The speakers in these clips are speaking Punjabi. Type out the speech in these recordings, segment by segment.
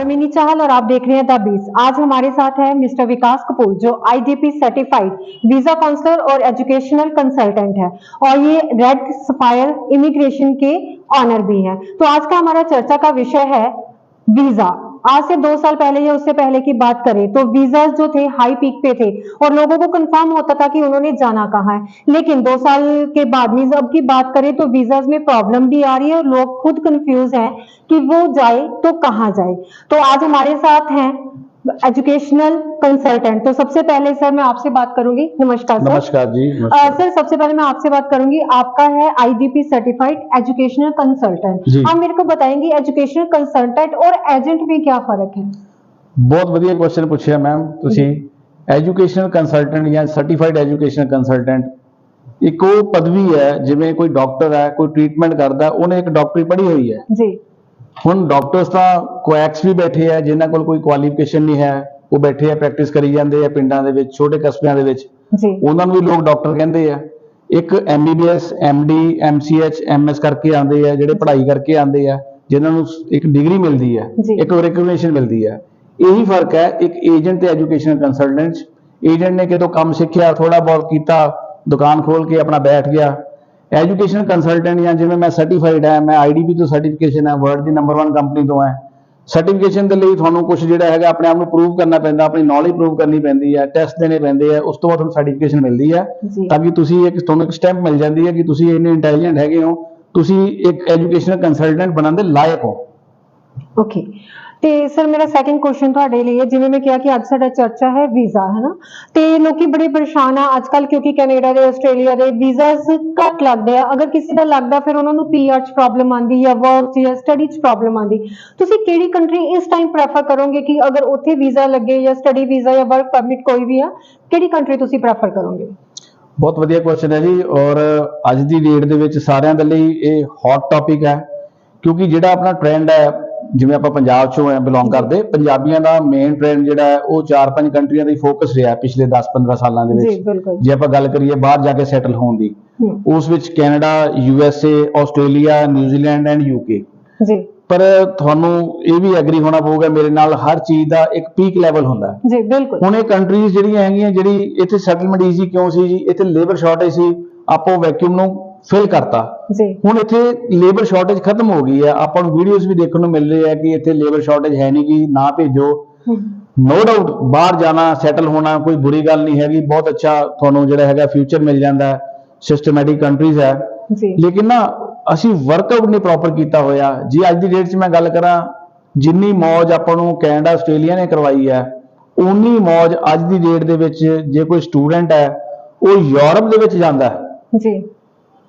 मैं मिनी चाहल और आप देख रहे हैं द बीस आज हमारे साथ है मिस्टर विकास कपूर, जो आईडीपी सर्टिफाइड वीज़ा काउंसलर और एजुकेशनल कंसल्टेंट है। और ये रेड सफायर इमिग्रेशन के ऑनर भी हैं। तो आज का हमारा चर्चा का विषय है वीज़ा आज से दो साल पहले या उससे पहले की बात करें तो वीज़ा जो थे हाई पीक पे थे और लोगों को कंफर्म होता था कि उन्होंने जाना कहा है। लेकिन दो साल के बाद मीन्स अब की बात करें तो वीज़ा में प्रॉब्लम भी आ रही है और लोग खुद कंफ्यूज हैं कि वो जाए तो कहाँ जाए। तो आज हमारे साथ हैं एजुकेशनल कंसल्टेंट तो सबसे पहले सर मैं आपसे बात करूंगी नमस्कार सर नमस्कार जी अ, नमस्कार सर सबसे पहले मैं आपसे बात करूंगी आपका है आईडीपी सर्टिफाइड एजुकेशनल कंसल्टेंट जी। आप मेरे को बताएंगे एजुकेशनल कंसल्टेंट और एजेंट में क्या फर्क है ਬਹੁਤ ਵਧੀਆ ਕੁਐਸਚਨ ਪੁੱਛਿਆ ਮੈਮ ਤੁਸੀਂ ਐਜੂਕੇਸ਼ਨਲ ਕੰਸਲਟੈਂਟ ਜਾਂ ਸਰਟੀਫਾਈਡ ਐਜੂਕੇਸ਼ਨਲ ਕੰਸਲਟੈਂਟ ਇੱਕ ਉਹ ਪਦਵੀ ਹੈ ਜਿਵੇਂ ਕੋਈ ਡਾਕਟਰ ਹੈ ਕੋਈ ਟ੍ਰੀਟਮੈਂਟ ਕਰਦਾ ਉਹਨੇ ਇੱਕ ਡਾਕਟਰੀ ਪੜ੍ਹੀ ਹੋਈ ਹੈ जी ਹੁਣ ਡਾਕਟਰਸ ਤਾਂ ਕੋਐਕਸ ਵੀ ਬੈਠੇ ਆ ਜਿਨ੍ਹਾਂ ਕੋਲ ਕੋਈ ਕੁਆਲੀਫਿਕੇਸ਼ਨ ਨਹੀਂ ਹੈ ਉਹ ਬੈਠੇ ਆ ਪ੍ਰੈਕਟਿਸ ਕਰੀ ਜਾਂਦੇ ਆ ਪਿੰਡਾਂ ਦੇ ਵਿੱਚ ਛੋਟੇ ਕਸਬਿਆਂ ਦੇ ਵਿੱਚ। ਉਹਨਾਂ ਨੂੰ ਵੀ ਲੋਕ ਡਾਕਟਰ ਕਹਿੰਦੇ ਆ। ਇੱਕ ਐਮਬੀਬੀਐਸ ਐਮਡੀ ਐਮਸੀਐਚ ਐਮਐਸ ਕਰਕੇ ਆਉਂਦੇ ਆ ਜਿਹੜੇ ਪੜ੍ਹਾਈ ਕਰਕੇ ਆਉਂਦੇ ਆ ਜਿਨ੍ਹਾਂ ਨੂੰ ਇੱਕ ਡਿਗਰੀ ਮਿਲਦੀ ਹੈ ਜੀ। ਇੱਕ ਰੈਕਗਨੀਸ਼ਨ ਮਿਲਦੀ ਹੈ ਇਹੀ ਫ਼ਰਕ ਹੈ ਇੱਕ ਏਜੰਟ ਤੇ ਐਜੂਕੇਸ਼ਨਲ ਕੰਸਲਟੈਂਟ ਏਜੰਟ ਨੇ ਕਿਤੋਂ ਕੰਮ ਸਿੱਖਿਆ ਥੋੜਾ ਬਹੁਤ ਕੀਤਾ ਦੁਕਾਨ ਖੋਲ ਕੇ ਆਪਣਾ ਬੈਠ ਗਿਆ ਐਜੂਕੇਸ਼ਨਲ ਕੰਸਲਟੈਂਟ ਜਾਂ ਜਿਵੇਂ ਮੈਂ ਸਰਟੀਫਾਈਡ ਹੈ ਮੈਂ ਆਈਡੀਪੀ ਤੋਂ ਸਰਟੀਫਿਕੇਸ਼ਨ ਹੈ ਵਰਲਡ ਦੀ ਨੰਬਰ 1 ਕੰਪਨੀ ਤੋਂ ਹੈ। ਸਰਟੀਫਿਕੇਸ਼ਨ ਦੇ ਲਈ ਤੁਹਾਨੂੰ ਕੁਝ ਜਿਹੜਾ ਹੈਗਾ ਆਪਣੇ ਆਪ ਨੂੰ ਪ੍ਰੂਵ ਕਰਨਾ ਪੈਂਦਾ ਆਪਣੀ ਨੌਲੇਜ ਪ੍ਰੂਵ ਕਰਨੀ ਪੈਂਦੀ ਹੈ ਟੈਸਟ ਦੇਣੇ ਪੈਂਦੇ ਆ ਉਸ ਤੋਂ ਬਾਅਦ ਤੁਹਾਨੂੰ ਸਰਟੀਫਿਕੇਸ਼ਨ ਮਿਲਦੀ ਹੈ ਤਾਂ ਕਿ ਤੁਸੀਂ ਇੱਕ ਤੁਹਾਨੂੰ ਇੱਕ ਸਟੈਂਪ ਮਿਲ ਜਾਂਦੀ ਹੈ ਕਿ ਤੁਸੀਂ ਇੰਨੇ ਇੰਟੈਲੀਜੈਂਟ ਹੈਗੇ ਹੋ ਤੁਸੀਂ ਇੱਕ ਐਜੂਕੇਸ਼ਨਲ ਕੰਸਲਟੈਂਟ ਬਣਨ ਦੇ ਲਾਇਕ ਹੋ। ਓਕੇ ਤੇ ਸਰ ਮੇਰਾ ਸੈਕਿੰਡ ਕੁਐਸਚਨ ਤੁਹਾਡੇ ਲਈ ਹੈ। ਜਿਵੇਂ ਮੈਂ ਕਿਹਾ ਕਿ ਅੱਜ ਸਾਡਾ ਚਰਚਾ ਹੈ ਵੀਜ਼ਾ ਹੈ ਨਾ ਤੇ ਲੋਕੀ ਬੜੇ ਪਰੇਸ਼ਾਨ ਆ ਅੱਜ ਕੱਲ ਕਿਉਂਕਿ ਕੈਨੇਡਾ ਦੇ, ਆਸਟ੍ਰੇਲੀਆ ਦੇ ਵੀਜ਼ਾਸ ਘੱਟ ਲੱਗਦੇ ਆ। ਅਗਰ ਕਿਸੇ ਦਾ ਲੱਗਦਾ ਫਿਰ ਉਹਨਾਂ ਨੂੰ ਪੀਆਰ ਚ ਪ੍ਰੋਬਲਮ ਆਂਦੀ ਜਾਂ ਵਰਕ ਜਾਂ ਸਟੱਡੀ ਚ ਪ੍ਰੋਬਲਮ ਆਂਦੀ ਤੁਸੀਂ ਕਿਹੜੀ ਕੰਟਰੀ ਇਸ ਟਾਈਮ ਪ੍ਰੈਫਰ ਕਰੋਗੇ ਕਿ ਅਗਰ ਉੱਥੇ ਵੀਜ਼ਾ ਲੱਗੇ ਜਾਂ ਸਟੱਡੀ ਵੀਜ਼ਾ ਜਾਂ ਵਰਕ ਪਰਮਿਟ ਕੋਈ ਵੀ ਆ, ਕਿਹੜੀ ਕੰਟਰੀ ਤੁਸੀਂ ਪ੍ਰੈਫਰ ਕਰੋਗੇ? ਬਹੁਤ ਵਧੀਆ ਕੁਐਸਚਨ ਹੈ ਜੀ। ਔਰ ਅੱਜ ਦੀ ਡੇਟ ਦੇ ਵਿੱਚ ਸਾਰਿਆਂ ਦੇ ਲਈ ਇਹ ਹੌਟ ਟੌਪਿਕ ਹੈ। ਕਿਉਂਕਿ ਜਿਹੜਾ ਆਪਣਾ ਟ੍ਰੈਂਡ ਹੈ ਜਿਵੇਂ ਆਪਾਂ ਪੰਜਾਬ ਚੋਂ ਹੈ ਬਿਲੋਂਗ ਕਰਦੇ ਪੰਜਾਬੀਆਂ ਦਾ ਮੇਨ ਟ੍ਰੈਂਡ ਜਿਹੜਾ ਹੈ ਉਹ 4-5 ਕੰਟਰੀਆਂ ਦਾ ਹੀ ਫੋਕਸ ਰਿਹਾ ਪਿਛਲੇ 10-15 ਸਾਲਾਂ ਦੇ ਵਿੱਚ। ਜੇ। ਆਪਾਂ ਗੱਲ ਕਰੀਏ ਬਾਹਰ ਜਾ ਕੇ ਸੈਟਲ ਹੋਣ ਦੀ ਉਸ ਵਿੱਚ Canada USA Australia New Zealand and UK ji. ਪਰ ਤੁਹਾਨੂੰ ਇਹ ਵੀ ਐਗਰੀ ਹੋਣਾ ਪਊਗਾ ਮੇਰੇ ਨਾਲ ਹਰ ਚੀਜ਼ ਦਾ ਇੱਕ ਪੀਕ ਲੈਵਲ ਹੁੰਦਾ ਜੀ ਬਿਲਕੁਲ। ਹੁਣ ਇਹ ਕੰਟਰੀਜ਼ ਜਿਹੜੀਆਂ ਹੈਗੀਆਂ ਜਿਹੜੀ ਇੱਥੇ ਸੈਟਲਮੈਂਟ ਈਜ਼ੀ ਕਿਉਂ ਸੀ ਜੀ? ਇੱਥੇ ਲੇਬਰ ਸ਼ਾਰਟੇਜ ਸੀ ਆਪੋ ਵੈਕਿਊਮ ਨੂੰ ਫਿਲ ਕਰਤਾ। ਜੀ। ਹੁਣ ਇੱਥੇ ਲੇਬਰ ਸ਼ਾਰਟੇਜ ਖਤਮ ਹੋ ਗਈ ਹੈ। ਆਪਾਂ ਨੂੰ ਵੀਡੀਓਜ਼ ਵੀ ਦੇਖਣ ਨੂੰ ਮਿਲ ਰਹੇ ਆ ਕਿ ਇੱਥੇ ਲੇਬਰ ਸ਼ਾਰਟੇਜ ਹੈ ਨਹੀਂ ਗੀ ਨਾ ਭੇਜੋ। ਨੋ ਡਾਊਟ ਬਾਹਰ ਜਾਣਾ ਸੈਟਲ ਹੋਣਾ ਕੋਈ ਬੁਰੀ ਗੱਲ ਨਹੀਂ ਹੈਗੀ। ਬਹੁਤ ਅੱਛਾ ਤੁਹਾਨੂੰ ਜਿਹੜਾ ਹੈਗਾ ਫਿਊਚਰ ਮਿਲ ਜਾਂਦਾ ਸਿਸਟਮੈਟਿਕ ਕੰਟਰੀਜ਼ ਹੈ। ਜੀ। ਲੇਕਿਨ ਨਾ ਅਸੀਂ ਵਰਕਆਊਟ ਨਹੀਂ ਪ੍ਰੋਪਰ ਕੀਤਾ ਹੋਇਆ। ਜੀ ਅੱਜ ਦੀ ਡੇਟ 'ਚ ਮੈਂ ਗੱਲ ਕਰਾਂ ਜਿੰਨੀ ਮੌਜ ਆਪਾਂ ਨੂੰ ਕੈਨੇਡਾ ਆਸਟ੍ਰੇਲੀਆ ਨੇ ਕਰਵਾਈ ਹੈ ਉਨੀ ਮੌਜ ਅੱਜ ਦੀ ਡੇਟ ਦੇ ਵਿੱਚ ਜੇ ਕੋਈ ਸਟੂਡੈਂਟ ਹੈ ਉਹ ਯੂਰਪ ਦੇ ਵਿੱਚ ਜਾਂਦਾ ਹੈ। ਜੀ।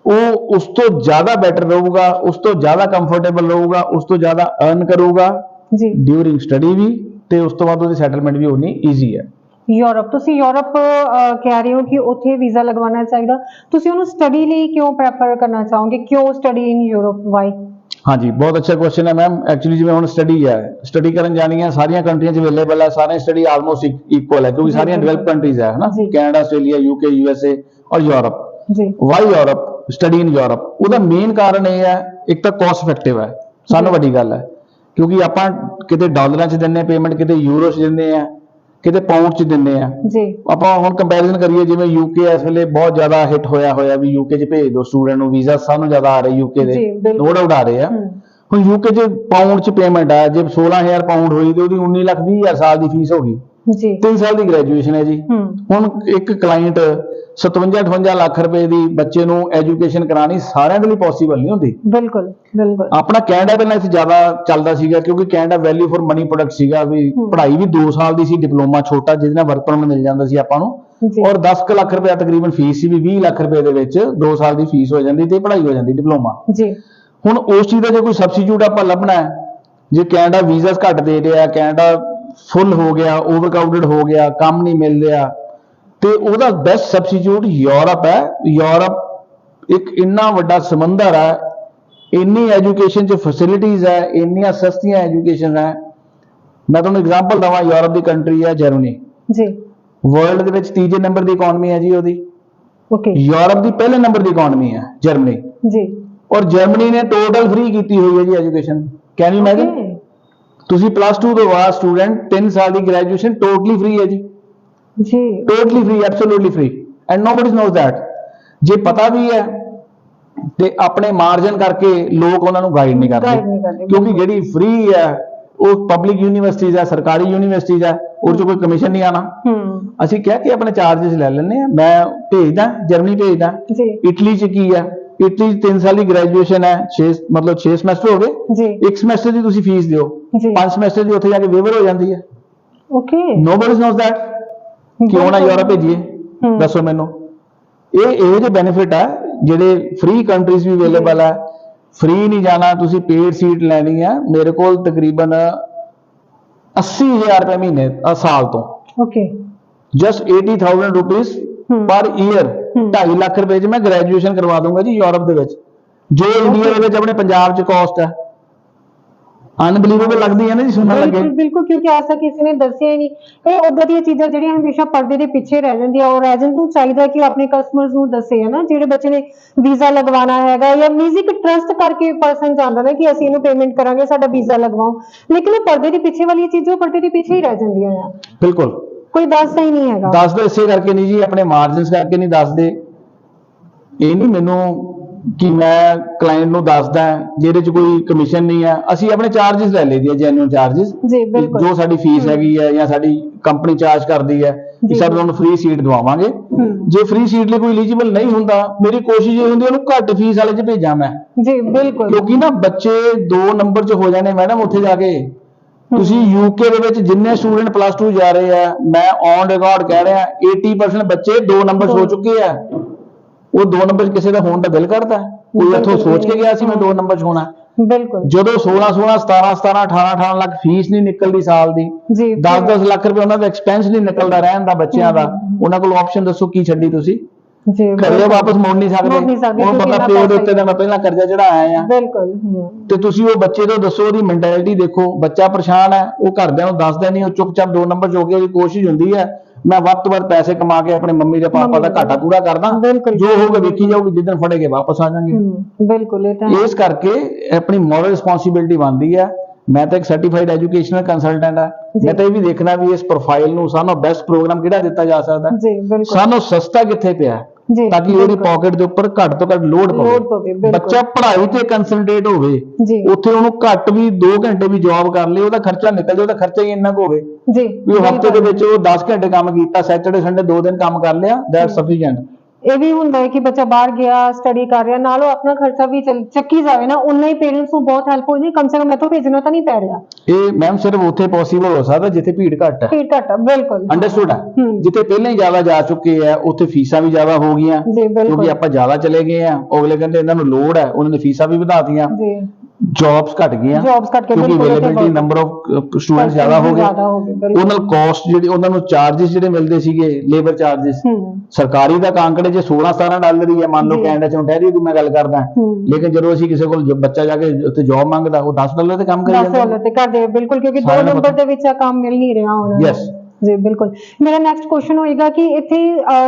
ਉਹ ਉਸ ਤੋਂ ਜ਼ਿਆਦਾ ਬੈਟਰ ਰਹੂਗਾ ਉਸ ਤੋਂ ਜ਼ਿਆਦਾ ਕੰਫਰਟੇਬਲ ਰਹੂਗਾ ਉਸ ਤੋਂ ਜ਼ਿਆਦਾ ਅਰਨ ਕਰੂਗਾ ਜੀ ਡਿਊਰਿੰਗ ਸਟੱਡੀ ਵੀ ਤੇ ਉਸ ਤੋਂ ਬਾਅਦ ਉਹਦੀ ਸੈਟਲਮੈਂਟ ਵੀ ਹੋਣੀ ਈਜ਼ੀ ਹੈ ਯੂਰਪ ਤੁਸੀਂ ਯੂਰਪ ਅਹ, ਕਹਿ ਰਹੇ ਹੋ ਕਿ ਉੱਥੇ ਵੀਜ਼ਾ ਲਗਵਾਉਣਾ ਚਾਹੀਦਾ ਤੁਸੀਂ ਉਹਨੂੰ ਸਟੱਡੀ ਲਈ ਕਿਉਂ ਪ੍ਰੈਫਰ ਕਰਨਾ ਚਾਹੋਗੇ ਕਿਉਂ ਸਟੱਡੀ ਇਨ ਯੂਰਪ ਵਾਈ ਹਾਂਜੀ ਬਹੁਤ ਅੱਛਾ ਕੁਐਸਚਨ ਹੈ ਮੈਮ ਐਕਚੁਅਲੀ ਜਿਵੇਂ ਹੁਣ ਸਟੱਡੀ ਹੈ ਸਟੱਡੀ ਕਰਨ ਜਾਣੀ ਹੈ ਸਾਰੀਆਂ ਕੰਟਰੀਆਂ 'ਚ ਅਵੇਲੇਬਲ ਹੈ ਸਾਰੇ ਸਟੱਡੀ ਆਲਮੋਸਟ ਇਕੁਅਲ ਹੈ ਕਿਉਂਕਿ ਜੀ, ਸਾਰੀਆਂ ਬਿਲਕੁਲ। ਡਿਵੈਲਪ ਕੰਟਰੀਜ਼ ਹੈ ਹਨਾ ji. Canada Australia UK USA ਔਰ Europe ji why Europe study in Europe ਉਹਦਾ ਮੇਨ ਕਾਰਨ ਇਹ ਹੈ ਇੱਕ ਤਾਂ ਕਾਸਟ ਇਫੈਕਟਿਵ ਹੈ ਸਾਨੂੰ। ਵੱਡੀ ਗੱਲ ਹੈ। ਕਿਉਂਕਿ ਆਪਾਂ ਕਿਤੇ ਡਾਲਰਾਂ 'ਚ ਦਿੰਨੇ ਪੇਮੈਂਟ ਕਿਤੇ ਯੂਰੋ 'ਚ ਦਿੰਦੇ ਆ ਕਿਤੇ ਪਾਉਂਡ 'ਚ ਦਿੰਦੇ ਆ ਜੀ। ਆਪਾਂ ਹੁਣ ਕੰਪੈਰੀਜ਼ਨ ਕਰੀਏ ਜਿਵੇਂ ਯੂਕੇ ਇਸ ਵੇਲੇ ਬਹੁਤ ਜ਼ਿਆਦਾ ਹਿੱਟ ਹੋਇਆ ਹੋਇਆ ਵੀ ਯੂਕੇ 'ਚ ਭੇਜ ਦਿਓ ਸਟੂਡੈਂਟ ਨੂੰ ਵੀਜ਼ਾ ਸਾਨੂੰ ਜ਼ਿਆਦਾ ਆ ਰਹੇ ਯੂਕੇ ਦੇ। ਨੋ ਡਾਊਟ ਆ ਰਹੇ ਆ। ਹੁਣ ਯੂਕੇ 'ਚ ਪਾਉਂਡ 'ਚ ਪੇਮੈਂਟ ਆ ਜੇ 16000 ਪਾਉਂਡ ਹੋਈ ਤੇ ਉਹਦੀ 19 ਲੱਖ 20 ਹਜ਼ਾਰ ਸਾਲ ਦੀ ਫੀਸ ਹੋ ਗਈ। ਜੀ। 3 ਸਾਲ ਦੀ ਗ੍ਰੈਜੂਏਸ਼ਨ ਹੈ ਜੀ। ਹੁਣ ਇੱਕ ਕਲਾਇੰਟ 57 58 ਲੱਖ ਰੁਪਏ ਦੀ ਬੱਚੇ ਨੂੰ ਐਜੂਕੇਸ਼ਨ ਕਰਾਣੀ ਸਾਰਿਆਂ ਦੇ ਲਈ ਪੋਸੀਬਲ ਨਹੀਂ ਹੁੰਦੀ। ਬਿਲਕੁਲ ਬਿਲਕੁਲ। ਆਪਣਾ ਕੈਨੇਡਾ ਪਹਿਲਾਂ ਇੱਥੇ ਜ਼ਿਆਦਾ ਚੱਲਦਾ ਸੀਗਾ ਕਿਉਂਕਿ Canada value for money product ਸੀਗਾ ਵੀ। ਪੜ੍ਹਾਈ ਵੀ 2 ਸਾਲ ਦੀ ਸੀ ਡਿਪਲੋਮਾ ਛੋਟਾ ਜਿਹਦੇ ਨਾਲ ਵਰਕ ਪਰਮਿਟ ਮਿਲ ਜਾਂਦਾ ਸੀ ਆਪਾਂ ਨੂੰ। ਔਰ 10 ਕੁ ਲੱਖ ਰੁਪਏ ਤਕਰੀਬਨ ਫੀਸ ਸੀ ਵੀ 20 ਲੱਖ ਰੁਪਏ ਦੇ ਵਿੱਚ 2 ਸਾਲ ਦੀ ਫੀਸ ਹੋ ਜਾਂਦੀ ਤੇ ਪੜ੍ਹਾਈ ਹੋ ਜਾਂਦੀ ਡਿਪਲੋਮਾ। ਜੀ। ਹੁਣ ਉਸ ਚੀਜ਼ ਦਾ ਜੇ ਕੋਈ ਸਬਸਟੀਟਿਊਟ ਆਪਾਂ ਲੱਭਣਾ ਹੈ ਜੇ ਕੈਨੇਡਾ ਵੀਜ਼ਾਸ ਘੱਟ ਦੇ ਰਿਹਾ ਕੈਨੇਡਾ ਫੁੱਲ ਹੋ ਗਿਆ ਓਵਰਕਰਾਊਡਡ ਹੋ ਗਿਆ ਕੰਮ ਨਹੀਂ ਮਿਲ ਰਿਹਾ। ਤੇ ਉਹਦਾ ਬੈਸਟ ਸਬਸਟੀਟਿਊਟ ਯੂਰਪ ਹੈ। ਯੂਰਪ ਇੱਕ ਇੰਨਾ ਵੱਡਾ ਸਮੁੰਦਰ ਹੈ। ਇੰਨੀ ਐਜੂਕੇਸ਼ਨ ਚ ਫੈਸਿਲਿਟੀਆਂ ਹੈ ਇੰਨੀਆਂ ਸਸਤੀਆਂ ਐਜੂਕੇਸ਼ਨ ਹੈ। ਮੈਂ ਤੁਹਾਨੂੰ ਐਗਜ਼ਾਮਪਲ ਦਵਾਂ ਯੂਰਪ ਦੀ ਕੰਟਰੀ ਹੈ ਜਰਮਨੀ ਜੀ। ਵਰਲਡ ਦੇ ਵਿੱਚ ਤੀਜੇ ਨੰਬਰ ਦੀ ਇਕਨੋਮੀ ਹੈ ਜੀ ਉਹਦੀ। ਓਕੇ ਯੂਰਪ ਦੀ ਪਹਿਲੇ ਨੰਬਰ ਦੀ ਇਕਨੋਮੀ ਹੈ ਜਰਮਨੀ ਜੀ। ਔਰ ਜਰਮਨੀ ਨੇ ਟੋਟਲ ਫ੍ਰੀ ਕੀਤੀ ਹੋਈ ਹੈ ਜੀ ਐਜੂਕੇਸ਼ਨ ਕੈਨ ਯੂ ਇਮੇਜਿਨ. ਤੁਸੀਂ ਪਲੱਸ 2 ਤੋਂ ਬਾਅਦ ਸਟੂਡੈਂਟ 3 ਸਾਲ ਦੀ ਗ੍ਰੈਜੂਏਸ਼ਨ ਟੋਟਲੀ ਫ੍ਰੀ ਹੈ ji. Ji. Totally free absolutely free and nobody knows that ਜੇ ਪਤਾ ਵੀ ਹੈ ਤੇ ਆਪਣੇ ਮਾਰਜਨ ਕਰਕੇ ਲੋਕ ਉਹਨਾਂ ਨੂੰ ਗਾਈਡ ਨਹੀਂ ਕਰਦੇ। ਕਿਉਂਕਿ ਜਿਹੜੀ ਫ੍ਰੀ ਹੈ ਉਹ ਪਬਲਿਕ ਯੂਨੀਵਰਸਿਟੀਜ਼ ਹੈ ਸਰਕਾਰੀ ਯੂਨੀਵਰਸਿਟੀਜ਼ ਹੈ ਉਹ 'ਚ ਕੋਈ ਕਮਿਸ਼ਨ ਨਹੀਂ ਆਣਾ ਅਸੀਂ ਕਹਿ ਕੇ ਆਪਣੇ ਚਾਰजेस ਲੈ ਲੈਂਦੇ ਆ ਮੈਂ ਭੇਜਦਾ ਜਰਮਨੀ ਭੇਜਦਾ। ਇਟਲੀ 'ਚ ਕੀ ਹੈ? ਇਟਲੀ 'ਚ 3 ਸਾਲ ਦੀ ਗ੍ਰੈਜੂਏਸ਼ਨ ਹੈ 6 ਮਤਲਬ 6 ਸਮੈਸਟਰ ਹੋ ਗਏ ਜੀ ਇੱਕ ਸਮੈਸਟਰ ਦੀ ਤੁਸੀਂ ਫੀਸ ਦਿਓ ਜੀ 5 ਸਮੈਸਟਰ ਦੀ ਉੱਥੇ ਜਾ ਕੇ ਵੇਵਰ ਹੋ ਜਾਂਦੀ ਹੈ ਓਕੇ ਨੋਬਡੀ ਨੋਜ਼ ਥੈਟ ਕਿਉਂ ਨਾ ਯੂਰਪ ਭੇਜੀਏ ਹਮ। ਦੱਸੋ ਮੈਨੂੰ ਇਹ ਇਹੋ ਜਿਹੇ ਬੈਨੀਫਿਟ ਆ ਜਿਹੜੇ ਫ੍ਰੀ ਕੰਟਰੀਜ਼ ਵੀ ਅਵੇਲੇਬਲ ਆ ਫ੍ਰੀ ਨਹੀਂ ਜਾਣਾ ਤੁਸੀਂ ਪੇਡ ਸੀਟ ਲੈਣੀ ਆ ਮੇਰੇ ਕੋਲ ਤਕਰੀਬਨ 80000 ਰੁਪਏ ਮਹੀਨੇ ਅ, ਸਾਲ ਤੋਂ ਓਕੇ ਜਸਟ 80000 ਰੁਪੀਸ ਹਮ। ਪਰ ਈਅਰ ਹਮ। 2.5 ਲੱਖ ਰੁਪਏ 'ਚ ਮੈਂ ਗ੍ਰੈਜੂਏਸ਼ਨ ਕਰਵਾ ਦੂੰਗਾ ਜੀ ਯੂਰਪ ਦੇ ਵਿੱਚ। ਜੋ ਇੰਡੀਆ ਦੇ ਵਿੱਚ ਆਪਣੇ ਪੰਜਾਬ 'ਚ ਕਾਸਟ ਹੈ। ਅਨਬਲੀਵੇਬਲ ਲੱਗਦੀ ਹੈ ਨਾ ਜੀ ਸੁਣਨ ਲੱਗੇ। ਬਿਲਕੁਲ ਕਿਉਂਕਿ ਐਸਾ ਕਿਸੇ ਨੇ ਦੱਸਿਆ ਹੀ ਨਹੀਂ। ਇਹ ਉਦਾਂ ਦੀਆਂ ਚੀਜ਼ਾਂ ਜਿਹੜੀਆਂ ਹਮੇਸ਼ਾ ਪਰਦੇ ਦੇ ਪਿੱਛੇ ਰਹਿ ਜਾਂਦੀਆਂ ਔਰ ਏਜੰਟ ਨੂੰ ਚਾਹੀਦਾ ਕਿ ਆਪਣੇ ਕਸਟਮਰਸ ਨੂੰ ਦੱਸੇ ਹੈ ਨਾ? ਜਿਹੜੇ ਬੱਚੇ ਨੇ ਵੀਜ਼ਾ ਲਗਵਾਉਣਾ ਹੈਗਾ ਜਾਂ ਮਿਊਜ਼ਿਕ ਟਰਸਟ ਕਰਕੇ ਪਰਸਨ ਜਾਂਦਾ ਨਾ ਕਿ ਅਸੀਂ ਇਹਨੂੰ ਪੇਮੈਂਟ ਕਰਾਂਗੇ ਸਾਡਾ ਵੀਜ਼ਾ ਲਗਵਾਓ। ਲੇਕਿਨ ਇਹ ਪਰਦੇ ਦੇ ਪਿੱਛੇ ਵਾਲੀਆਂ ਚੀਜ਼ਾਂ ਪਰਦੇ ਦੇ ਪਿੱਛੇ ਹੀ ਰਹਿ ਜਾਂਦੀਆਂ ਆ। ਬਿਲਕੁਲ। ਕੋਈ ਦੱਸਦਾ ਹੀ ਨਹੀਂ ਹੈਗਾ। ਦੱਸਦੇ ਇਸੇ ਕਰਕੇ ਨਹੀਂ ਜੀ ਆਪਣੇ ਮਾਰਜਨਸ ਕਰਕੇ ਨਹੀਂ ਦੱਸਦੇ। ਇਹ ਨਹੀਂ ਮੈਨੂੰ ਕਿ ਮੈਂ ਕਲਾਇੰਟ ਨੂੰ ਦੱਸਦਾ ਜਿਹਦੇ ਚ ਕੋਈ ਕਮਿਸ਼ਨ ਨਹੀਂ ਹੈ। ਅਸੀਂ ਆਪਣੇ ਚਾਰजेस ਲੈ ਲਈਦੀ ਹੈ ਜੈਨੂਨ ਚਾਰजेस ਜੀ ਬਿਲਕੁਲ। ਜੋ ਸਾਡੀ ਫੀਸ ਹੈਗੀ ਹੈ ਜਾਂ ਸਾਡੀ ਕੰਪਨੀ ਚਾਰਜ ਕਰਦੀ ਹੈ ਕਿ ਸਰ ਤੁਹਾਨੂੰ ਫ੍ਰੀ ਸੀਟ ਦਵਾਵਾਂਗੇ। ਜੇ ਫ੍ਰੀ ਸੀਟ ਲਈ ਕੋਈ ਐਲੀਜੀਬਲ ਨਹੀਂ ਹੁੰਦਾ ਮੇਰੀ ਕੋਸ਼ਿਸ਼ ਇਹ ਹੁੰਦੀ ਉਹਨੂੰ ਘੱਟ ਫੀਸ ਵਾਲੇ 'ਚ ਭੇਜਾਂ ਮੈਂ। ਜੀ ਬਿਲਕੁਲ। ਕਿਉਂਕਿ ਨਾ ਬੱਚੇ 2 ਨੰਬਰ 'ਚ ਹੋ ਜਾਣੇ ਮੈਡਮ ਉੱਥੇ ਜਾ ਕੇ। ਤੁਸੀਂ ਯੂਕੇ ਦੇ ਵਿੱਚ ਜਿੰਨੇ ਸਟੂਡੈਂਟ ਪਲੱਸ 2 ਜਾ ਰਹੇ ਆ ਮੈਂ ਔਨ ਰਿਕਾਰਡ ਕਹਿ ਰਿਹਾ 80% ਬੱਚੇ 2 ਨੰਬਰ ਹੋ ਚੁੱਕੇ ਆ। ਉਹ 2 ਨੰਬਰ ਕਿਸੇ ਦਾ ਹੋਣ ਦਾ ਦਿਲ ਕਰਦਾ? ਕੋਈ ਇੱਥੋਂ ਸੋਚ ਕੇ ਗਿਆ ਸੀ ਮੈਂ 2 ਨੰਬਰ 'ਚ ਹੋਣਾ। ਬਿਲਕੁਲ। ਜਦੋਂ 16 16 17 17 18 18 ਲੱਖ ਫੀਸ ਨਹੀਂ ਨਿਕਲਦੀ ਸਾਲ ਦੀ 10 10 ਲੱਖ ਰੁਪਏ ਉਹਨਾਂ ਦਾ ਐਕਸਪੈਂਸ ਨਹੀਂ ਨਿਕਲਦਾ ਰਹਿਣ ਦਾ ਬੱਚਿਆਂ ਦਾ। ਉਹਨਾਂ ਕੋਲ ਆਪਸ਼ਨ ਦੱਸੋ ਕੀ ਛੱਡੀ ਤੁਸੀਂ? ਜੀ ਬਿਲਕੁਲ। ਵਾਪਸ ਮੋੜ ਨਹੀਂ ਸਕਦੇ। ਮੋੜ ਨਹੀਂ ਸਕਦੇ ਹੁਣ ਕਿਉਂਕਿ ਪਤਾ ਇੰਨਾ ਪਿਓ ਦੇ ਪੈਸਾ ਉੱਤੇ ਤਾਂ ਮੈਂ ਪਹਿਲਾਂ ਕਰਜ਼ਾ ਚੜਾਇਆ ਆ। ਬਿਲਕੁਲ ਤੇ ਤੁਸੀਂ ਉਹ ਬੱਚੇ ਤੋਂ ਦੱਸੋ ਉਹਦੀ ਮੈਂਟੈਲਿਟੀ ਦੇਖੋ। ਬੱਚਾ ਪਰੇਸ਼ਾਨ ਹੈ ਉਹ ਘਰਦਿਆਂ ਨੂੰ ਦੱਸਦਾ ਨਹੀਂ ਉਹ ਚੁੱਪਚਾਪ ਦੋ ਨੰਬਰ ਜੋ ਕੇ ਉਹਦੀ ਕੋਸ਼ਿਸ਼ ਹੁੰਦੀ ਹੈ ਮੈਂ ਵੱਧ ਤੋਂ ਵੱਧ ਪੈਸੇ ਕਮਾ ਕੇ ਆਪਣੇ ਮੰਮੀ ਤੇ ਪਾਪਾ ਦਾ ਘਾਟਾ ਪੂਰਾ ਕਰਦਾ। ਬਿਲਕੁਲ। ਜੋ ਹੋਊਗਾ ਵੇਖੀ ਜਾਊਗੀ ਜਿੱਦਣ ਫੜੇਗੇ ਵਾਪਸ ਆ ਜਾਣਗੇ। ਹੂੰ ਬਿਲਕੁਲ ਇਹ ਤਾਂ ਹੈ। ਇਸ ਕਰਕੇ ਆਪਣੀ ਮੋਰਲ ਰਿਸਪੌਂਸਿਬਿਲਟੀ ਬਣਦੀ ਹੈ। ਮੈਂ ਤਾਂ ਇੱਕ ਸਰਟੀਫਾਈਡ ਐਜੂਕੇਸ਼ਨਲ ਕੰਸਲਟੈਂਟ ਹਾਂ। ਜੀ। ਮੈਂ ਤਾਂ ਇਹ ਵੀ ਦੇਖਣਾ ਵੀ ਇਸ ਪ੍ਰੋਫਾਈਲ ਨੂੰ ਸਾਨੂੰ ਬੈਸਟ ਪ੍ਰੋਗਰਾਮ ਕਿਹੜਾ ਦਿੱਤਾ ਜਾ ਸਕਦਾ। ਜੀ ਬਿਲਕੁਲ। ਸਾਨੂੰ ਸਸਤਾ ਕਿੱਥੇ ਪਿਆ? ਹੈ, ਜੀ ਤਾਂ ਕਿ ਉਹਦੀ। ਪਾਕਟ ਦੇ ਉੱਪਰ ਘੱਟ ਤੋਂ ਘੱਟ ਲੋਡ ਪਵੇ। ਪਵੇ, ਬਿਲਕੁਲ। ਬੱਚਾ ਪੜ੍ਹਾਈ ਤੇ ਕਨਸੈਂਟਰੇਟ ਹੋਵੇ ਜੀ। ਉੱਥੇ ਉਹਨੂੰ ਘੱਟ ਵੀ 2 ਘੰਟੇ ਵੀ ਜੌਬ ਕਰ ਲੇ ਉਹਦਾ ਖਰਚਾ ਨਿਕਲ ਜਾਏ ਉਹਦਾ ਖਰਚਾ ਹੀ ਇੰਨਾ ਕੁ ਹੋਵੇ। ਜੀ ਵੀ ਉਹ ਹਫ਼ਤੇ ਦੇ ਵਿੱਚ ਉਹ 10 ਘੰਟੇ ਕੰਮ ਕੀਤਾ ਸੈਟਰਡੇ ਸੰਡੇ 2 ਦਿਨ ਕੰਮ ਕਰ ਲਿਆ ਦੈਟ ਸਫੀਸ਼ੀਐਂਟ ਇਹ ਵੀ ਹੁੰਦਾ ਹੈ ਕਿ ਬੱਚਾ ਬਾਹਰ ਗਿਆ ਸਟੱਡੀ ਕਰ ਰਿਹਾ ਨਾਲ ਉਹ ਆਪਣਾ ਖਰਚਾ ਵੀ ਚੱਲ- ਚੱਕੀ ਜਾਵੇ ਨਾ ਉਨਾ ਹੀ ਪੇਰੈਂਟਸ ਨੂੰ ਬਹੁਤ ਹੈਲਪ ਹੋ ਜਾਂਦੀ ਕਮ ਸੇ ਕਮ ਮੈਥੋਂ ਭੇਜਣਾ ਤਾਂ ਨਹੀਂ ਪੈ ਰਿਹਾ। ਇਹ ਮੈਮ ਸਿਰਫ ਉੱਥੇ ਪੋਸੀਬਲ ਹੋ ਸਕਦਾ ਜਿੱਥੇ ਭੀੜ ਘੱਟ ਹੈ। ਭੀੜ ਘੱਟ ਆ, ਬਿਲਕੁਲ। ਅੰਡਰਸਟੂਡ ਹੈ? ਹੂੰ। ਜਿੱਥੇ ਪਹਿਲਾਂ ਹੀ ਜ਼ਿਆਦਾ ਜਾ ਚੁੱਕੇ ਆ ਉੱਥੇ ਫੀਸਾਂ ਵੀ ਜ਼ਿਆਦਾ ਹੋ ਗਈਆਂ। ਜੀ ਬਿਲਕੁਲ। ਕਿਉਂਕਿ ਆਪਾਂ ਜ਼ਿਆਦਾ ਚਲੇ ਗਏ ਆ ਅਗਲੇ ਕਹਿੰਦੇ ਇਹਨਾਂ ਨੂੰ ਲੋੜ ਹੈ ਉਹਨਾਂ ਨੇ ਫੀਸਾਂ ਵੀ ਵਧਾਤੀਆਂ ਜੀ। ਜੌਬਸ ਘਟ ਗਈਆਂ ਜੌਬਸ ਘਟ ਗਈਆਂ ਕਿਉਂਕਿ ਅਵੇਲੇਬਿਲਟੀ ਨੰਬਰ ਆਫ ਸਟੂਡੈਂਟਸ ਜ਼ਿਆਦਾ ਹੋ ਗਏ। ਉਹਨਾਂ ਨਾਲ ਕਾਸਟ ਜਿਹੜੀ ਉਹਨਾਂ ਨੂੰ ਚਾਰजेस ਜਿਹੜੇ ਮਿਲਦੇ ਸੀਗੇ ਲੇਬਰ ਚਾਰजेस ਸਰਕਾਰੀ ਦਾ ਕਾਂਕੜੇ ਜੇ 16 17 ਡਾਲਰ ਹੀ ਹੈ ਮੰਨ ਲਓ ਕੈਨੇਡਾ ਚੋਂ ਠਹਿਰੀ ਦੀ ਮੈਂ ਗੱਲ ਕਰਦਾ। ਲੇਕਿਨ ਜਦੋਂ ਅਸੀਂ ਕਿਸੇ ਕੋਲ ਬੱਚਾ ਜਾ ਕੇ ਉੱਥੇ ਜੌਬ ਮੰਗਦਾ ਉਹ 10 ਡਾਲਰ ਤੇ ਕੰਮ ਕਰੀ ਜਾਂਦਾ। ਕਰਦੇ ਬਿਲਕੁਲ ਕਿਉਂਕਿ 2 ਨੰਬਰ ਦੇ ਵਿੱਚ ਆ ਕੰਮ ਮਿਲ ਨਹੀਂ ਰਿਹਾ ਉਹਨਾਂ ਯੈਸ ਜੀ ਬਿਲਕੁਲ। ਮੇਰਾ ਨੈਕਸਟ ਕੁਐਸਚਨ ਹੋਏਗਾ ਕਿ ਇੱਥੇ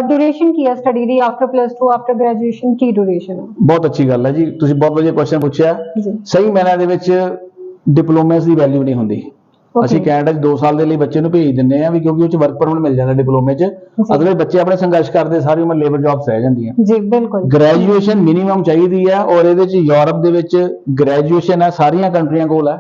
ਡਿਊਰੇਸ਼ਨ ਕੀ ਹੈ ਸਟੱਡੀ ਦੀ? ਆਫਟਰ ਪਲੱਸ 2 ਆਫਟਰ ਗ੍ਰੈਜੂਏਸ਼ਨ ਕੀ ਡਿਊਰੇਸ਼ਨ ਹੈ? ਬਹੁਤ ਅੱਛੀ ਗੱਲ ਹੈ ਜੀ। ਤੁਸੀਂ ਬਹੁਤ ਵਧੀਆ ਕੁਐਸਚਨ ਪੁੱਛਿਆ। ਜੀ। ਸਹੀ ਮੈਨਾਂ ਦੇ ਵਿੱਚ ਡਿਪਲੋਮੇਸ ਦੀ ਵੈਲਿਊ ਨਹੀਂ ਹੁੰਦੀ। ਅਸੀਂ ਕੈਨੇਡਾ 'ਚ 2 ਸਾਲ ਦੇ ਲਈ ਬੱਚੇ ਨੂੰ ਭੇਜ ਦਿੰਦੇ ਆ ਵੀ ਕਿਉਂਕਿ ਉਹ 'ਚ ਵਰਕ ਪਰਮਿਟ ਮਿਲ ਜਾਂਦਾ ਡਿਪਲੋਮੇ 'ਚ। ਅਗਲੇ ਬੱਚੇ ਆਪਣੇ ਸੰਘਰਸ਼ ਕਰਦੇ ਸਾਰੀ ਉਮਰ ਲੇਬਰ ਜੌਬਸ ਰਹਿ ਜਾਂਦੀਆਂ। ਜੀ ਬਿਲਕੁਲ। ਗ੍ਰੈਜੂਏਸ਼ਨ ਮਿਨੀਮਮ ਚਾਹੀਦੀ ਹੈ ਔਰ ਇਹਦੇ 'ਚ ਯੂਰਪ ਦੇ ਵਿੱਚ ਗ੍ਰੈਜੂਏਸ਼ਨ ਹੈ ਸਾਰੀਆਂ ਕੰਟਰੀਆਂ ਕੋਲ ਹੈ।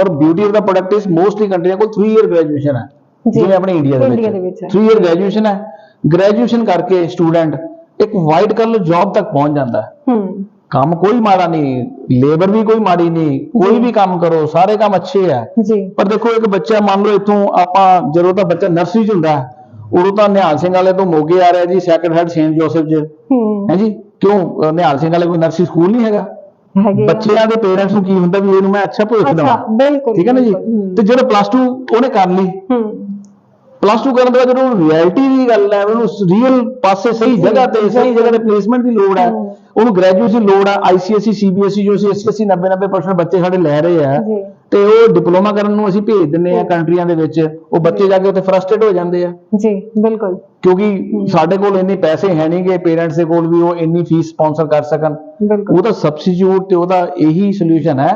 ਔਰ ਬਿਊਟੀ ਆਫ ਦਾ ਪ੍ਰੋਡਕਟ ਇਸ ਮੋਸਟਲੀ ਕੰਟਰੀਆਂ ਕੋਲ 3 ਇਅਰ ਗ੍ਰੈਜੂਏਸ਼ਨ ਹੈ। ਜਿਵੇਂ ਆਪਣੇ ਇੰਡੀਆ ਦੇ ਇੰਡੀਆ ਦੇ ਵਿੱਚ ਵਿੱਚ ਹੈ। 3 ਇਅਰ ਗ੍ਰੈਜੂਏਸ਼ਨ ਹੈ। ਗ੍ਰੈਜੂਏਸ਼ਨ ਕਰਕੇ ਸਟੂਡੈਂਟ ਇੱਕ ਵਾਈਟ ਕਲਰ ਜੌਬ ਤੱਕ ਪਹੁੰਚ ਜਾਂਦਾ ਹੈ। ਹੂੰ। ਕੰਮ ਕੋਈ ਮਾੜਾ ਨਹੀਂ ਲੇਬਰ ਵੀ ਕੋਈ ਮਾੜੀ ਨਹੀਂ ਕੋਈ ਵੀ ਕੰਮ ਕਰੋ ਸਾਰੇ ਕੰਮ ਅੱਛੇ ਆ ਜੀ। ਪਰ ਦੇਖੋ ਇੱਕ ਬੱਚਾ ਮੰਨ ਲਓ ਇੱਥੋਂ ਆਪਾਂ ਜਦੋਂ ਤਾਂ ਬੱਚਾ ਨਰਸਰੀ ਚ ਹੁੰਦਾ ਹੈ, ਉਦੋਂ ਤਾਂ ਨਿਹਾਲ ਸਿੰਘ ਵਾਲੇ ਤੋਂ ਮੋਗੇ ਆ ਰਿਹਾ ਜੀ ਸੈਕੰਡ ਹੈਡ ਸੇਂਟ ਜੋਸਫ ਚ। ਹੂੰ। ਹੈ ਜੀ? ਕਿਉਂ? ਅਹ ਨਿਹਾਲ ਸਿੰਘ ਵਾਲੇ ਕੋਈ ਨਰਸਰੀ ਸਕੂਲ ਨਹੀਂ ਹੈਗਾ। ਹੈਗੇ ਆ। ਬੱਚਿਆਂ ਦੇ ਪੇਰੈਂਟਸ ਨੂੰ ਕੀ ਹੁੰਦਾ ਵੀ ਇਹਨੂੰ ਮੈਂ ਅੱਛਾ ਭਵਿੱਖ ਅੱਛਾ ਦੇਵਾਂ। ਬਿਲਕੁਲ ਠੀਕ ਹੈ ਨਾ ਜੀ? ਬਿਲਕੁਲ, ਤੇ ਜਦੋਂ ਪਲੱਸ 2 ਉਹਨੇ ਕਰ ਲਈ। ਹੂੰ। ਪਲੱਸ 2 ਕਰਨ ਤੋਂ ਬਾਅਦ ਜਦੋਂ ਰਿਐਲਿਟੀ ਦੀ ਗੱਲ ਹੈ ਉਹਨੂੰ ਰੀਅਲ ਪਾਸੇ ਸਹੀ ਜਗ੍ਹਾ ਤੇ ਸਹੀ ਜਗ੍ਹਾ ਤੇ ਪਲੇਸਮੈਂਟ ਦੀ ਲੋੜ ਹੈ। ਉਹਨੂੰ ਗ੍ਰੈਜੂਏਸ਼ਨ ਦੀ ਲੋੜ ਹੈ ਆਈਸੀਐਸਈ ਸੀਬੀਐਸਈ ਜੋ ਅਸੀਂ 80 90 90% ਬੱਚੇ ਸਾਡੇ ਲੈ ਰਹੇ ਆ ਤੇ ਉਹ ਡਿਪਲੋਮਾ ਕਰਨ ਨੂੰ ਅਸੀਂ ਭੇਜ ਦਿੰਨੇ ਆ ਕੰਟਰੀਆਂ ਦੇ ਵਿੱਚ। ਉਹ ਬੱਚੇ ਜਾ ਕੇ ਉੱਥੇ ਫਰਸਟ੍ਰੇਟ ਹੋ ਜਾਂਦੇ ਆ। ਜੀ ਬਿਲਕੁਲ। ਕਿਉਂਕਿ ਸਾਡੇ ਕੋਲ ਇੰਨੇ ਪੈਸੇ ਹੈ ਨਹੀਂਗੇ ਪੇਰੈਂਟਸ ਦੇ ਕੋਲ ਵੀ ਉਹ ਇੰਨੀ ਫੀਸ ਸਪਾਂਸਰ ਕਰ ਸਕਣ। ਬਿਲਕੁਲ। ਉਹਦਾ ਸਬਸਟੀਟਿਊਟ ਤੇ ਉਹਦਾ ਇਹੀ ਸੋਲੂਸ਼ਨ ਹੈ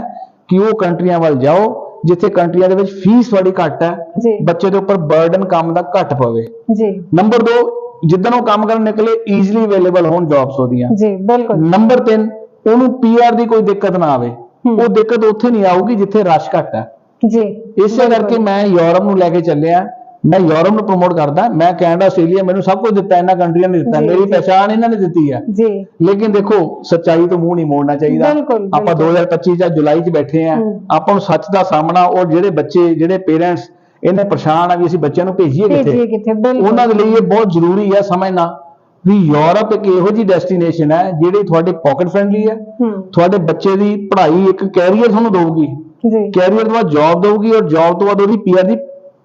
ਕਿ ਉਹ ਕੰਟਰੀਆਂ ਵੱਲ ਜਾਓ ਜਿੱਥੇ ਕੰਟਰੀਆਂ ਦੇ ਵਿੱਚ ਫੀਸ ਤੁਹਾਡੀ ਘੱਟ ਹੈ ਬੱਚੇ ਦੇ ਉੱਪਰ ਬਰਡਨ ਕੰਮ ਦਾ ਘੱਟ ਪਵੇ। ਜੀ। ਨੰਬਰ 2 ਜਿੱਦਣ ਉਹ ਕੰਮ ਕਰਨ ਨਿਕਲੇ ਈਜ਼ੀਲੀ ਅਵੇਲੇਬਲ ਹੋਣ ਜੌਬਸ ਉਹਦੀਆਂ। ਜੀ ਬਿਲਕੁਲ। ਨੰਬਰ 3 ਉਹਨੂੰ ਪੀਆਰ ਦੀ ਕੋਈ ਦਿੱਕਤ ਨਾ ਆਵੇ। ਉਹ ਦਿੱਕਤ ਉੱਥੇ ਨਹੀਂ ਆਊਗੀ ਜਿੱਥੇ ਰਸ਼ ਘੱਟ ਹੈ। ਜੀ ਇਸੇ ਕਰਕੇ ਮੈਂ ਯੂਰਪ ਨੂੰ ਲੈ ਕੇ ਚੱਲਿਆ। ਮੈਂ ਯੂਰਪ ਨੂੰ ਪ੍ਰਮੋਟ ਕਰਦਾ ਮੈਂ ਕੈਨੇਡਾ ਆਸਟ੍ਰੇਲੀਆ ਮੈਨੂੰ ਸਭ ਕੁਝ ਦਿੱਤਾ ਇਹਨਾਂ ਕੰਟਰੀਆਂ ਨੇ ਦਿੱਤਾ ਜੀ, ਮੇਰੀ ਜੀ। ਪਛਾਣ ਇਹਨਾਂ ਨੇ ਦਿੱਤੀ ਹੈ। ਜੀ। ਲੇਕਿਨ ਦੇਖੋ ਸੱਚਾਈ ਤੋਂ ਮੂੰਹ ਨਹੀਂ ਮੋੜਨਾ ਚਾਹੀਦਾ। ਆਪਾਂ ਬਿਲਕੁਲ। 2025 ਜਾਂ ਜੁਲਾਈ 'ਚ ਬੈਠੇ ਆ। ਆਪਾਂ ਨੂੰ ਸੱਚ ਦਾ ਸਾਹਮਣਾ ਉਹ ਜਿਹੜੇ ਬੱਚੇ ਜਿਹੜੇ ਪੇਰੈਂਟਸ ਇਹਨੇ ਪਰੇਸ਼ਾਨ ਆ ਵੀ ਅਸੀਂ ਬੱਚਿਆਂ ਨੂੰ ਭੇਜੀਏ ਕਿੱਥੇ? ਉਹਨਾਂ ਦੇ ਲਈ ਇਹ ਬਹੁਤ ਜ਼ਰੂਰੀ ਹੈ ਸਮਝਣਾ ਵੀ ਯੂਰਪ ਇੱਕ ਇਹੋ ਜਿਹੀ ਡੈਸਟੀਨੇਸ਼ਨ ਹੈ ਜਿਹੜੀ ਤੁਹਾਡੇ ਪਾਕਟ ਫ੍ਰੈਂਡਲੀ ਹੈ। ਹੂੰ। ਤੁਹਾਡੇ ਬੱਚੇ ਦੀ ਪੜ੍ਹਾਈ ਇੱਕ ਕੈਰੀਅਰ ਤੁਹਾਨੂੰ ਦਊਗੀ। ਜੀ। ਕੈਰੀਅਰ ਤੋਂ ਬਾਅਦ ਜੌਬ ਦਊਗੀ ਔਰ ਜੌਬ ਤੋਂ ਬਾਅਦ ਉਹਦੀ ਪੀਆਰ ਦੀ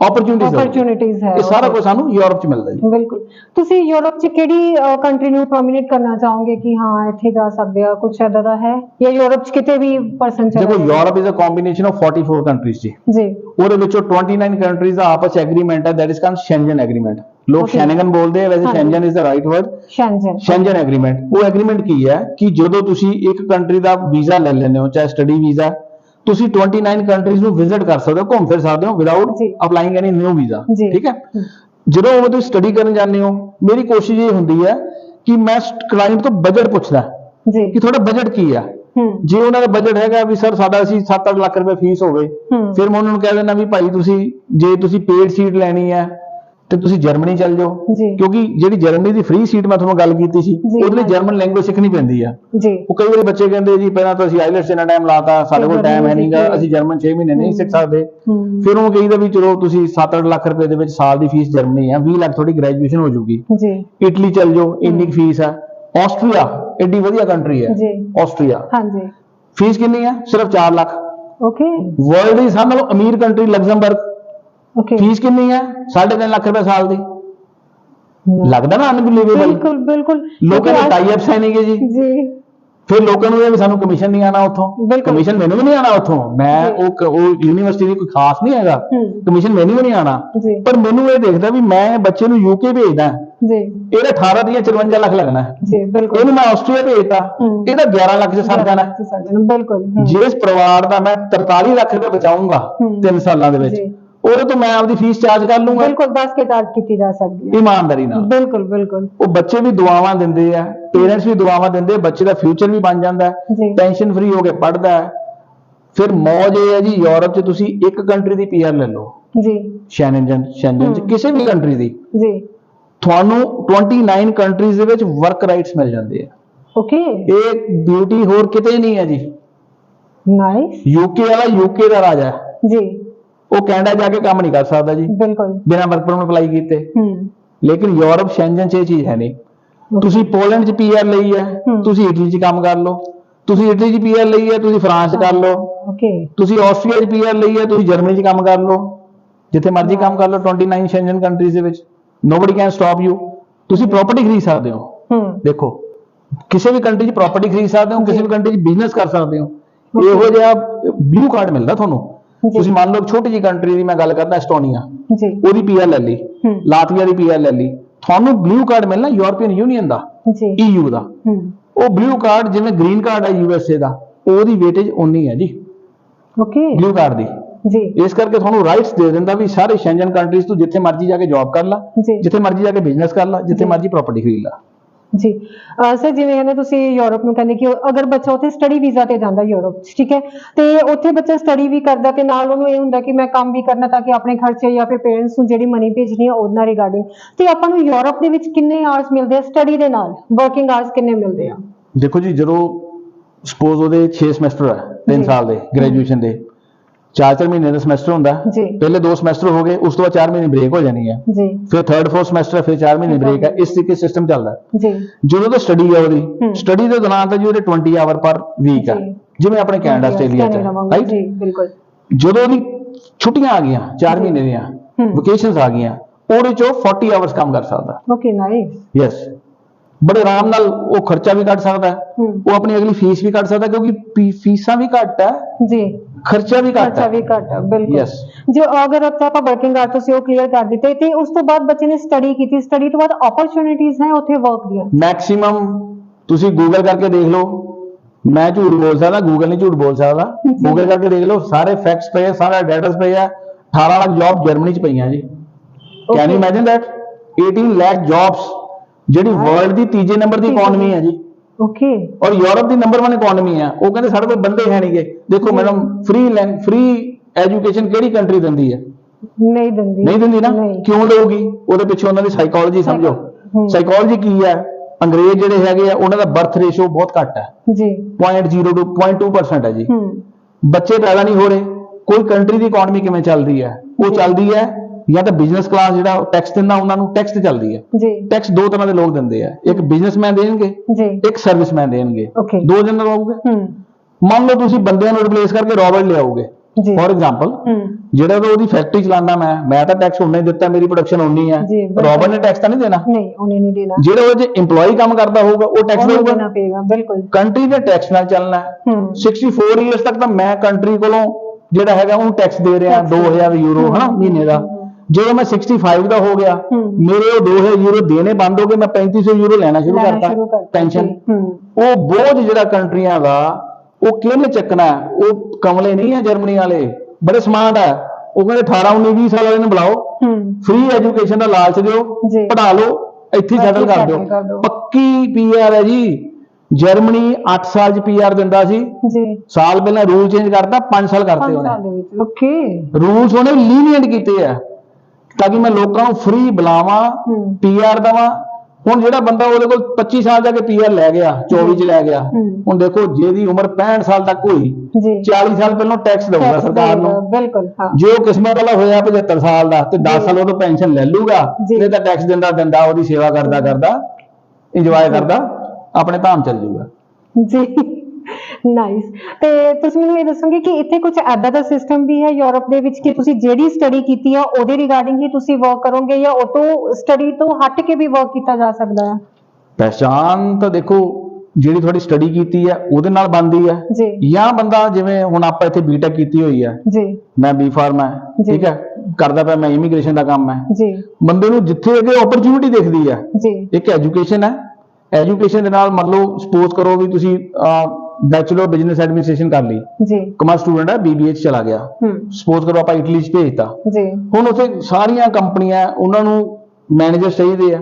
ਓਪਰਚੁਨਿਟੀਜ਼ ਹੈ। ਇਹ ਸਾਰਾ ਕੁਝ ਸਾਨੂੰ ਯੂਰਪ 'ਚ ਮਿਲਦਾ ਜੀ। ਬਿਲਕੁਲ। ਤੁਸੀਂ ਯੂਰਪ 'ਚ ਕਿਹੜੀ ਕੰਟਰੀ ਨੂੰ ਪ੍ਰੋਮਿਨੇਟ ਕਰਨਾ ਚਾਹੋਗੇ ਕਿ ਹਾਂ ਇੱਥੇ ਜਾ ਸਕਦੇ ਆ ਕੁਝ ਏਦਾਂ ਦਾ ਹੈ? ਜਾਂ ਯੂਰਪ 'ਚ ਕਿਤੇ ਵੀ ਪਰਸਨ ਚਲਾ ਦੇਖੋ? Europe is a combination of 44 countries ji. Ji. ਉਹਦੇ ਵਿੱਚੋਂ 29 ਕੰਟਰੀਜ਼ ਦਾ ਆਪਸ ਐਗਰੀਮੈਂਟ ਹੈ that is called Schengen agreement ਲੋਕ. ਸ਼ੈਨਗਨ ਬੋਲਦੇ ਆ ਵੈਸੇ। Schengen is the right word Schengen Schengen agreement ਉਹ ਐਗਰੀਮੈਂਟ ਕੀ ਹੈ? ਕਿ ਜਦੋਂ ਤੁਸੀਂ ਇੱਕ ਕੰਟਰੀ ਦਾ ਵੀਜ਼ਾ ਲੈ ਲੈਂਦੇ ਹੋ ਚਾਹੇ ਸਟੱਡੀ ਵੀਜ਼ਾ ਤੁਸੀਂ 29 ਕੰਟਰੀਜ਼ ਨੂੰ ਵਿਜ਼ਿਟ ਕਰ ਸਕਦੇ ਹੋ ਘੁੰਮ ਫਿਰ ਸਕਦੇ ਹੋ without. Applying any new visa. ਠੀਕ ਹੈ। ਜਦੋਂ ਉਹ ਤੁਸੀਂ ਸਟੱਡੀ ਕਰਨ ਜਾਂਦੇ ਹੋ ਮੇਰੀ ਕੋਸ਼ਿਸ਼ ਇਹ ਹੁੰਦੀ ਹੈ ਕਿ ਮੈਂ ਕਲਾਇੰਟ ਤੋਂ ਬਜਟ ਪੁੱਛਦਾ ਜੀ ਕਿ ਤੁਹਾਡਾ ਬਜਟ ਕੀ ਆ ਜੇ ਉਹਨਾਂ ਦਾ ਬਜਟ ਹੈਗਾ ਵੀ ਸਰ ਸਾਡਾ ਅਸੀਂ 7-8 ਲੱਖ ਰੁਪਏ ਫੀਸ ਹੋਵੇ ਫਿਰ ਮੈਂ ਉਹਨਾਂ ਨੂੰ ਕਹਿ ਦਿੰਦਾ ਵੀ ਭਾਈ ਤੁਸੀਂ ਜੇ ਤੁਸੀਂ ਪੇਡ ਸੀਟ ਲੈਣੀ ਹੈ ਤੇ ਤੁਸੀਂ ਜਰਮਨੀ ਚੱਲ ਜਾਓ। ਜੀ। ਕਿਉਂਕਿ ਜਿਹੜੀ ਜਰਮਨੀ ਦੀ ਫ੍ਰੀ ਸੀਟ ਮੈਂ ਤੁਹਾਨੂੰ ਗੱਲ ਕੀਤੀ ਸੀ ਜੀ, ਉਹਦੇ ਲਈ ਹਾਂਜੀ। ਜਰਮਨ ਲੈਂਗੁਏਜ ਸਿੱਖਣੀ ਪੈਂਦੀ ਆ। ਜੀ। ਉਹ ਕਈ ਵਾਰੀ ਬੱਚੇ ਕਹਿੰਦੇ ਜੀ ਪਹਿਲਾਂ ਤਾਂ ਅਸੀਂ ਆਈਲੈਟਸ ਇੰਨਾ ਟਾਈਮ ਲਾਤਾ ਸਾਡੇ ਕੋਲ ਟਾਈਮ ਹੈ ਨਹੀਂਗਾ। ਅਸੀਂ ਜਰਮਨ 6 ਮਹੀਨੇ ਨਹੀਂ ਸਿੱਖ। ਸਕਦੇ। ਫਿਰ ਉਹ ਕਹੀਦਾ ਵੀ ਚਲੋ ਤੁਸੀਂ 7-8 ਲੱਖ ਰੁਪਏ ਦੇ ਵਿੱਚ ਸਾਲ ਦੀ ਫੀਸ ਜਰਮਨੀ ਆ 20 ਲੱਖ ਤੁਹਾਡੀ ਗ੍ਰੈਜੂਏਸ਼ਨ ਹੋ ਜਾਊਗੀ। ਜੀ। ਇਟਲੀ ਚੱਲ ਜਾਓ ਇੰਨੀ ਕੁ ਫੀਸ ਆ। ਆਸਟਰੀਆ ਐਡੀ ਵਧੀਆ ਕੰਟਰੀ ਹੈ। ਜੀ। ਆਸਟਰੀਆ ਹਾਂਜੀ। ਫੀਸ ਕਿੰਨੀ ਹੈ ਸਿਰਫ 4 ਲੱਖ। ਓਕੇ ਵਰਲਡ ਦੀ ਸਭ ਨਾਲੋਂ ਅਮੀਰ ਕੰਟਰੀ ਲਗਜ਼ਮਬਰਗ। ਓਕੇ ਫੀਸ ਕਿੰਨੀ ਹੈ 3.5 ਲੱਖ ਰੁਪਏ ਸਾਲ ਦੀ। ਲੱਗਦਾ ਨਾ ਅਨਬਿਲੀਵੇਬਲ ਬਿਲਕੁਲ ਬਿਲਕੁਲ। ਲੋਕਾਂ ਦੇ ਕਿਉਂਕਿ ਟਾਈ ਅਪਸ ਹੈ ਨਹੀਂਗੇ ਜੀ। ਜੀ। ਫਿਰ ਲੋਕਾਂ ਨੂੰ ਇਹ ਵੀ ਸਾਨੂੰ ਕਮਿਸ਼ਨ ਨਹੀਂ ਆਣਾ ਉੱਥੋਂ। ਕਮਿਸ਼ਨ ਮੈਨੂੰ ਵੀ ਨਹੀਂ ਆਣਾ ਉੱਥੋਂ। ਮੈਂ। ਉਹ ਉਹ ਯੂਨੀਵਰਸਿਟੀ ਦੀ ਕੋਈ ਖਾਸ ਨਹੀਂ ਹੈਗਾ। ਕਮਿਸ਼ਨ ਮੈਨੂੰ ਵੀ ਨਹੀਂ ਆਣਾ ਪਰ ਮੈਨੂੰ ਇਹ ਦੇਖਦਾ ਵੀ ਮੈਂ ਬੱਚੇ ਨੂੰ ਯੂਕੇ ਭੇਜਦਾ। ਜੀ। ਇਹਦਾ 18 ਦੀਆਂ 54 ਲੱਖ ਲੱਗਣਾ। ਜੀ ਬਿਲਕੁਲ। ਇਹਨੂੰ ਮੈਂ ਆਸਟਰੀਆ ਭੇਜਤਾ। ਹੂੰ। ਇਹਦਾ 11 ਲੱਖ ਚ ਸਰ ਜਾਣਾ। ਬਿਲਕੁਲ। ਜਿਸ ਪਰਿਵਾਰ ਦਾ ਮੈਂ 43 ਲੱਖ ਰੁਪਏ ਬਚਾਉਂਗਾ ਹੂੰ। 3 ਸਾਲਾਂ ਦੇ ਵਿੱਚ। ਉਹਦੇ ਤੋਂ ਮੈਂ ਆਪਦੀ ਫੀਸ ਚਾਰਜ ਕਰ ਲੂੰਗਾ। ਬਿਲਕੁਲ ਦੱਸ ਕੇ ਚਾਰਜ ਕੀਤੀ ਜਾ ਸਕਦੀ ਹੈ। ਇਮਾਨਦਾਰੀ ਨਾਲ। ਬਿਲਕੁਲ ਬਿਲਕੁਲ। ਉਹ ਬੱਚੇ ਵੀ ਦੁਆਵਾਂ ਦਿੰਦੇ ਆ ਪੇਰੈਂਟਸ ਵੀ ਦੁਆਵਾਂ ਦਿੰਦੇ ਬੱਚੇ ਦਾ ਫਿਊਚਰ ਵੀ ਬਣ ਜਾਂਦਾ ਟੈਨਸ਼ਨ ਫ੍ਰੀ ਹੋ ਕੇ ਪੜਦਾ ਹੈ। ਫਿਰ ਮੌਜ ਇਹ ਹੈ ਜੀ ਯੂਰਪ 'ਚ ਤੁਸੀਂ ਇੱਕ ਕੰਟਰੀ ਦੀ ਪੀਆਰ ਲੈ ਲਓ। ਜੀ। ਸ਼ੈਨਜਨ ਸ਼ੈਨਜਨ 'ਚ। ਕਿਸੇ ਵੀ ਕੰਟਰੀ ਦੀ। ਜੀ। ਤੁਹਾਨੂੰ 29 ਕੰਟਰੀਜ਼ ਦੇ ਵਿੱਚ ਵਰਕ ਰਾਈਟਸ ਮਿਲ ਜਾਂਦੇ ਆ। ਓਕੇ ਇਹ ਬਿਊਟੀ ਹੋਰ ਕਿਤੇ ਨਹੀਂ ਹੈ ਜੀ। ਨਾਈਸ ਯੂਕੇ ਵਾਲਾ ਯੂਕੇ ਦਾ ਰਾਜਾ ਜੀ। ਉਹ ਕੈਨੇਡਾ ਜਾ ਕੇ ਕੰਮ ਨਹੀਂ ਕਰ ਸਕਦਾ ਜੀ। ਬਿਲਕੁਲ। ਬਿਨਾਂ ਵਰਕ ਪਰਮਿਟ ਅਪਲਾਈ ਕੀਤੇ। ਹੂੰ। ਲੇਕਿਨ ਯੂਰਪ ਸ਼ੈਂਜਨ 'ਚ ਇਹ ਚੀਜ਼ ਹੈ ਨਹੀਂ। ਤੁਸੀਂ ਪੋਲੈਂਡ 'ਚ ਪੀਆਰ ਲਈ ਹੈ। ਤੁਸੀਂ ਇਟਲੀ 'ਚ ਕੰਮ ਕਰ ਲਓ। ਤੁਸੀਂ ਇਟਲੀ 'ਚ ਪੀਆਰ ਲਈ ਹੈ ਤੁਸੀਂ ਫਰਾਂਸ ਕਰ ਲਓ। ਓਕੇ ਤੁਸੀਂ ਆਸਟਰੀਆ 'ਚ ਪੀਆਰ ਲਈ ਹੈ ਤੁਸੀਂ ਜਰਮਨੀ 'ਚ ਕੰਮ ਕਰ ਲਓ। ਜਿੱਥੇ ਮਰਜ਼ੀ ਕੰਮ ਕਰ ਲਓ 29 ਸ਼ੈਂਜਨ ਕੰਟਰੀਜ਼ ਦੇ ਵਿੱਚ। ਨੋਬਡੀ ਕੈਨ ਸਟਾਪ ਯੂ ਤੁਸੀਂ ਪ੍ਰਾਪਰਟੀ ਖਰੀਦ ਸਕਦੇ ਹੋ। ਹੂੰ। ਦੇਖੋ ਕਿਸੇ ਵੀ ਕੰਟਰੀ 'ਚ ਪ੍ਰਾਪਰਟੀ ਖਰੀਦ ਸਕਦੇ ਹੋ ਕਿਸੇ ਵੀ ਕੰਟਰੀ 'ਚ ਬਿਜ਼ਨਸ ਕਰ ਸਕਦੇ ਹੋ। ਇਹੋ ਜਿਹਾ ਬਲੂ ਕਾਰਡ ਮਿਲਦਾ ਤੁਹਾਨੂੰ। ਤੁਸੀਂ ਮੰਨ ਲਓ ਛੋਟੀ ਜਿਹੀ ਕੰਟਰੀ ਦੀ ਮੈਂ ਗੱਲ ਕਰਦਾ ਐਸਟੋਨੀਆ ਜੀ। ਉਹਦੀ ਪੀਆਰ ਲੈ ਲਈ। ਲਾਤਵੀਆ ਦੀ ਪੀਆਰ ਲੈ ਲਈ। ਤੁਹਾਨੂੰ ਬਲੂ ਕਾਰਡ ਮਿਲਣਾ ਯੂਰਪੀਅਨ ਯੂਨੀਅਨ ਦਾ ਜੀ। EU ਦਾ। ਹੂੰ। ਉਹ ਬਲੂ ਕਾਰਡ ਜਿਵੇਂ ਗ੍ਰੀਨ ਕਾਰਡ ਹੈ USA ਦਾ ਉਹਦੀ ਵੇਟੇਜ ਉਨੀ ਹੈ ਜੀ। ਓਕੇ ਬਲੂ ਕਾਰਡ ਦੀ। ਜੀ। ਇਸ ਕਰਕੇ ਤੁਹਾਨੂੰ ਰਾਈਟਸ ਦੇ ਦਿੰਦਾ ਵੀ ਸਾਰੇ ਸ਼ੈਂਜਨ ਕੰਟਰੀਜ਼ ਤੋਂ ਜਿੱਥੇ ਮਰਜ਼ੀ ਜਾ ਕੇ ਜੌਬ ਕਰ ਲਾ ਜਿੱਥੇ ਮਰਜ਼ੀ ਜਾ ਕੇ ਬਿਜ਼ਨਸ ਕਰ ਲਾ ਜਿੱਥੇ। ਮਰਜ਼ੀ ਪ੍ਰਾਪਰਟੀ ਖਰੀਦ ਲਾ। ਜੀ। ਸਰ ਜਿਵੇਂ ਕਹਿੰਦੇ ਤੁਸੀਂ ਯੂਰਪ ਨੂੰ ਕਹਿੰਦੇ ਕਿ ਅਗਰ ਬੱਚਾ ਉੱਥੇ ਸਟੱਡੀ ਵੀਜ਼ਾ ਤੇ ਜਾਂਦਾ ਯੂਰਪ ਠੀਕ ਹੈ? ਤੇ ਉੱਥੇ ਬੱਚਾ ਸਟੱਡੀ ਵੀ ਕਰਦਾ ਤੇ ਨਾਲ ਉਹਨੂੰ ਇਹ ਹੁੰਦਾ ਕਿ ਮੈਂ ਕੰਮ ਵੀ ਕਰਨਾ ਤਾਂ ਕਿ ਆਪਣੇ ਖਰਚੇ ਜਾਂ ਫਿਰ ਪੇਰੈਂਟਸ ਨੂੰ ਜਿਹੜੀ ਮਨੀ ਭੇਜਣੀ ਹੈ ਉਹਦੇ ਨਾਲ ਰਿਗਾਰਡਿੰਗ ਤੇ ਆਪਾਂ ਨੂੰ ਯੂਰਪ ਦੇ ਵਿੱਚ ਕਿੰਨੇ ਆਵਰਸ ਮਿਲਦੇ ਆ ਸਟੱਡੀ ਦੇ ਨਾਲ? ਵਰਕਿੰਗ ਆਵਰਸ ਕਿੰਨੇ ਮਿਲਦੇ ਆ? ਦੇਖੋ ਜੀ ਜਦੋਂ ਸਪੋਜ਼ ਉਹਦੇ 6 ਸਮੈਸਟਰ ਹੈ 3 ਜੀ। ਸਾਲ ਦੇ ਗ੍ਰੈਜੂਏਸ਼ਨ ਦੇ 4-4 ਮਹੀਨੇ ਦਾ ਸਮੈਸਟਰ ਹੁੰਦਾ ਹੈ। ਜੀ ਪਹਿਲੇ ਦੋ ਸਮੈਸਟਰ ਹੋ ਗਏ ਉਸ ਤੋਂ ਬਾਅਦ 4 ਮਹੀਨੇ ਬ੍ਰੇਕ ਹੋ ਜਾਣੀ ਹੈ ਜੀ ਫਿਰ ਥਰਡ ਫੋਰਥ ਸਮੈਸਟਰ ਫਿਰ 4 ਮਹੀਨੇ ਬ੍ਰੇਕ ਹੈ ਇਸ ਤਰੀਕੇ ਸਿਸਟਮ ਚੱਲਦਾ ਹੈ ਜੀ ਜਦੋਂ ਤਾਂ ਸਟੱਡੀ ਹੈ ਉਹਦੀ ਹੂੰ। ਸਟੱਡੀ ਦੇ ਦੌਰਾਨ ਤਾਂ ਜੀ ਉਹਦੇ 20 ਆਵਰ ਪਰ ਵੀਕ ਹੈ ਜੀ। ਜਿਵੇਂ ਆਪਣੇ ਕੈਨੇਡਾ ਆਸਟ੍ਰੇਲੀਆ ਚ ਕੈਨੇਡਾ ਵਾਂਗੂ, ਰਾਈਟ ਜੀ ਬਿਲਕੁਲ ਜਦੋਂ ਉਹਦੀ ਛੁੱਟੀਆਂ ਆ ਗਈਆਂ 4 ਮਹੀਨੇ ਦੀਆਂ ਹੂੰ ਵਕੇਸ਼ਨਸ ਆ ਗਈਆਂ ਉਹਦੇ ਚੋਂ 40 ਆਵਰਸ ਕੰਮ ਕਰ ਸਕਦਾ ਓਕੇ ਨਾਈਸ ਯੈਸ ਬੜੇ ਆਰਾਮ ਨਾਲ ਉਹ ਖਰਚਾ ਵੀ ਕੱਢ ਸਕਦਾ ਹੈ ਹੂੰ ਉਹ ਆਪਣੀ ਅਗਲੀ ਫੀਸ ਵੀ ਕੱਢ ਸਕਦਾ ਕਿਉਂਕਿ ਫੀ- ਫੀਸਾਂ ਵੀ ਘੱਟ ਹੈ ਜੀ ਖਰਚਾ ਵੀ ਘੱਟ ਖਰਚਾ ਹੈ ਵੀ ਘੱਟ ਹੈ ਬਿਲਕੁਲ। ਯੈਸ ਜੋ ਅਗਰ ਆਪਾਂ ਆਪਾਂ ਵਰਕਿੰਗ ਆਰ ਤੁਸੀਂ ਉਹ ਕਲੀਅਰ ਕਰ ਦਿੱਤੇ ਤੇ ਉਸ ਤੋਂ ਬਾਅਦ ਬੱਚੇ ਨੇ ਸਟੱਡੀ ਕੀਤੀ ਸਟੱਡੀ ਤੋਂ ਬਾਅਦ ਓਪਰਚੁਨਿਟੀਜ਼ ਹੈ ਉੱਥੇ ਵਰਕ ਦੀਆਂ। ਮੈਕਸਿਮਮ ਤੁਸੀਂ ਗੂਗਲ ਕਰਕੇ ਦੇਖ ਲਓ। ਮੈਂ ਝੂਠ ਬੋਲ ਸਕਦਾ ਗੂਗਲ ਨਹੀਂ ਝੂਠ ਬੋਲ ਸਕਦਾ। ਗੂਗਲ ਕਰਕੇ ਦੇਖ ਲਓ ਸਾਰੇ ਫੈਕਟਸ ਪਏ ਆ ਸਾਰਾ ਡਾਟਾਸ ਪਏ ਆ। 18 ਲੱਖ ਜੌਬ ਜਰਮਨੀ ਚ ਪਈਆਂ ji. Can you imagine that 18 lakh jobs ਜਿਹੜੀ ਵਰਲਡ ਦੀ ਤੀਜੇ ਨੰਬਰ ਦੀ ਇਕਨੋਮੀ ਹੈ ਜੀ। ਓਕੇ ਔਰ ਯੂਰਪ ਦੀ ਨੰਬਰ 1 ਇਕਨੋਮੀ ਆ। ਉਹ ਕਹਿੰਦੇ ਸਾਡੇ ਕੋਲ ਬੰਦੇ ਹੈ ਨਹੀਂਗੇ। ਦੇਖੋ ਮੈਡਮ ਫ੍ਰੀ ਫ੍ਰੀ ਐਜੂਕੇਸ਼ਨ ਕਿਹੜੀ ਕੰਟਰੀ ਦਿੰਦੀ ਹੈ ਨਹੀਂ ਦਿੰਦੀ। ਨਹੀਂ ਦਿੰਦੀ ਨਾ? ਕਿਉਂ ਦੇਊਗੀ? ਉਹਦੇ ਪਿੱਛੇ ਉਹਨਾਂ ਦੀ ਸਾਈਕੋਲੋਜੀ ਸਮਝੋ। ਸਾਈਕੋਲੋਜੀ ਕੀ ਹੈ ਅੰਗਰੇਜ਼ ਜਿਹੜੇ ਹੈਗੇ ਆ ਉਹਨਾਂ ਦਾ ਬਰਥ ਰੇਸ਼ੋ ਬਹੁਤ ਘੱਟ ਹੈ ਜੀ। 0.02 0.2% ਹੈ ਜੀ। ਬੱਚੇ ਪੈਦਾ ਨਹੀਂ ਹੋ ਰਹੇ। ਕੋਈ ਕੰਟਰੀ ਦੀ ਇਕਨੋਮੀ ਕਿਵੇਂ ਚੱਲਦੀ ਹੈ ਉਹ ਚੱਲਦੀ ਹੈ ਜਾਂ ਤਾਂ ਬਿਜ਼ਨਸ ਕਲਾਸ ਜਿਹੜਾ ਟੈਕਸ ਦਿੰਦਾ ਉਹਨਾਂ ਨੂੰ ਟੈਕਸ ਤੇ ਚੱਲਦੀ ਹੈ। ਜੀ। ਟੈਕਸ ਦੋ ਤਰ੍ਹਾਂ ਦੇ ਲੋਕ ਦਿੰਦੇ ਆ। ਇੱਕ ਬਿਜ਼ਨਸਮੈਨ ਦੇਣਗੇ ਜੀ। ਇੱਕ ਸਰਵਿਸਮੈਨ ਦੇਣਗੇ. ਦੋ ਜਨਰਲ ਰਹੋਗੇ। ਹੂੰ। ਮੰਨ ਲਓ ਤੁਸੀਂ ਬੰਦਿਆਂ ਨੂੰ ਰਿਪਲੇਸ ਕਰਕੇ ਰੋਬੋਟ ਲਿਆਓਗੇ ਫੋਰ ਐਗਜ਼ਾਮਪਲ ਜਿਹੜਾ ਤਾਂ ਉਹਦੀ ਫੈਕਟਰੀ ਚਲਾਉਂਦਾ ਮੈਂ ਮੈਂ ਤਾਂ ਟੈਕਸ ਹੀ ਦਿੱਤਾ ਮੇਰੀ ਪ੍ਰੋਡਕਸ਼ਨ ਉਨੀ ਹੈ। ਰੋਬੋਟ ਨੇ ਟੈਕਸ ਤਾਂ ਨਹੀਂ ਦੇਣਾ। ਨਹੀਂ ਉਹਨੇ ਨਹੀਂ ਦੇਣਾ। ਜਿਹੜਾ ਉਹ ਜੇ EMPLOYE ਕੰਮ ਕਰਦਾ ਹੋਊਗਾ ਉਹ ਟੈਕਸ ਉਹਨੂੰ ਦੇਊਗਾ। ਦੇਣਾ ਪਏਗਾ ਬਿਲਕੁਲ। ਕੰਟਰੀ ਦੇ ਟੈਕਸ ਨਾਲ ਚੱਲਣਾ। ਹੈ। ਹੂੰ 64 ਇਅਰਸ ਤੱਕ ਤਾਂ ਮੈਂ ਕੰਟਰੀ ਕੋਲੋਂ ਜਿਹੜਾ ਹੈਗਾ ਉਹਨੂੰ ਟੈਕਸ ਦੇ ਰਿਹਾ Tax 2000 ਯੂਰੋ ਹਨਾ ਮਹੀਨੇ ਦਾ। ਜਦੋਂ ਮੈਂ 65 ਦਾ ਹੋ ਗਿਆ। ਮੇਰੇ ਉਹ 2000 ਯੂਰੋ ਦੇਣੇ ਬੰਦ ਹੋ ਗਏ ਮੈਂ 3500 ਯੂਰੋ ਲੈਣਾ ਸ਼ੁਰੂ ਕਰਤਾ ਪੈਨਸ਼ਨ ਉਹ ਬੋਝ ਜਿਹੜਾ ਕੰਟਰੀਆਂ ਦਾ ਉਹ ਕਿਹਨੇ ਚੱਕਣਾ? ਉਹ ਕਮਲੇ ਨਹੀਂ ਹੈ ਜਰਮਨੀ ਵਾਲੇ ਬੜੇ ਸਮਾਰਟ ਹੈ। ਉਹ ਕਹਿੰਦੇ 18 19 20 ਸਾਲ ਵਾਲੇ ਨੂੰ ਬੁਲਾਓ। ਫ੍ਰੀ ਐਜੂਕੇਸ਼ਨ ਦਾ ਲਾਲਚ ਦਿਓ ਜੀ। ਪੜ੍ਹਾ ਲਓ ਇੱਥੇ ਸੈਟਲ ਕਰ ਦਿਓ। ਪੱਕੀ ਪੀਆਰ ਹੈ ਜੀ। ਜਰਮਨੀ 8 ਸਾਲ ਚ ਪੀਆਰ ਦਿੰਦਾ ਸੀ। ਜੀ। ਸਾਲ ਪਹਿਲਾਂ ਰੂਲ ਚੇਂਜ ਕਰਤਾ 5 ਸਾਲ ਕਰਤੇ 5 ਸਾਲ ਉਹਨੇ। ਓਕੇ। ਰੂਲਸ ਉਹਨੇ ਲੀਨੀਅੰਟ ਕੀਤੇ ਆ। ਤਾਂ ਕਿ ਮੈਂ ਲੋਕਾਂ ਨੂੰ ਫ੍ਰੀ ਬੁਲਾਵਾਂ ਪੀਆਰ ਦਵਾਂ। ਹੁਣ ਜਿਹੜਾ ਬੰਦਾ ਉਹਦੇ ਕੋਲ 25 ਸਾਲ ਜਾ ਕੇ ਪੀਆਰ ਲੈ ਗਿਆ 24 ਚ ਲੈ ਗਿਆ। ਹੁਣ ਦੇਖੋ ਜਿਹਦੀ ਉਮਰ 65 ਸਾਲ ਤੱਕ ਹੋਈ ਜੀ। 40 ਸਾਲ ਪਹਿਲਾਂ ਟੈਕਸ ਦਊਗਾ ਸਰਕਾਰ ਨੂੰ। ਬਿਲਕੁਲ ਹਾਂ। ਜੇ ਉਹ ਕਿਸਮਤ ਵਾਲਾ ਹੋਇਆ 75 ਸਾਲ ਦਾ ਤੇ 10 ਸਾਲ ਉਹ ਤੋਂ ਪੈਨਸ਼ਨ ਲੈ ਲੂਗਾ। ਨਹੀਂ ਤਾਂ ਟੈਕਸ ਦਿੰਦਾ ਦਿੰਦਾ ਉਹਦੀ ਸੇਵਾ ਕਰਦਾ ਕਰਦਾ ਇੰਜੋਏ ਕਰਦਾ ਆਪਣੇ ਧਾਮ ਚੱਲ ਜਾਊਗਾ ਜੀ। ਨਾਈਸ ਤੇ ਤੁਸੀਂ ਮੈਨੂੰ ਇਹ ਦੱਸੋਗੇ ਕਿ ਇੱਥੇ ਕੁਝ ਐਦਾ ਦਾ ਸਿਸਟਮ ਵੀ ਹੈ ਯੂਰਪ ਦੇ ਵਿੱਚ ਕਿ ਤੁਸੀਂ ਜਿਹੜੀ ਸਟੱਡੀ ਕੀਤੀ ਆ ਉਹਦੇ ਰਿਗਾਰਡਿੰਗ ਹੀ ਤੁਸੀਂ ਵਰਕ ਕਰੋਗੇ ਜਾਂ ਉਹ ਤੋਂ ਸਟੱਡੀ ਤੋਂ ਹਟ ਕੇ ਵੀ ਵਰਕ ਕੀਤਾ ਜਾ ਸਕਦਾ ਹੈ? ਪਹਿਚਾਨ ਤਾਂ ਦੇਖੋ ਜਿਹੜੀ ਤੁਹਾਡੀ ਸਟੱਡੀ ਕੀਤੀ ਹੈ ਉਹਦੇ ਨਾਲ ਬੰਦੀ ਹੈ। ਜਾਂ। ਬੰਦਾ ਜਿਵੇਂ ਹੁਣ ਆਪਾਂ ਇੱਥੇ ਬੀਟੈਕ ਕੀਤੀ ਹੋਈ ਹੈ। ਜੀ। ਮੈਂ ਬੀ ਫਾਰਮ ਹੈ ਠੀਕ ਹੈ? ਕਰਦਾ ਪਿਆ ਮੈਂ ਇਮੀਗ੍ਰੇਸ਼ਨ ਦਾ ਕੰਮ ਹੈ। ਜੀ। ਬੰਦੇ ਨੂੰ ਜਿੱਥੇ ਅੱਗੇ ਓਪਰਚੁਨਿਟੀ ਦਿਖਦੀ ਹੈ ਜੀ। ਇੱਕ ਐਜੂਕੇਸ਼ਨ ਹੈ। ਐਜੂਕੇਸ਼ਨ ਦੇ ਨਾਲ ਮੰਨ ਲਓ ਸਪੋਜ਼ ਕਰੋ ਵੀ ਤੁਸੀਂ ਬੈਚਲਰ ਬਿਜ਼ਨਸ ਐਡਮਿਨਿਸਟ੍ਰੇਸ਼ਨ ਕਰ ਲਈ। ਜੀ। ਕਮਰਸ ਸਟੂਡੈਂਟ ਹੈ ਬੀਬੀਏ ਚ ਚਲਾ ਗਿਆ। ਹੂੰ। ਸਪੋਜ਼ ਕਰੋ ਆਪਾਂ ਇਟਲੀ ਚ ਭੇਜਤਾ। ਜੀ। ਹੁਣ ਉੱਥੇ ਸਾਰੀਆਂ ਕੰਪਨੀਆਂ ਉਹਨਾਂ ਨੂੰ ਮੈਨੇਜਰ ਚਾਹੀਦੇ ਆ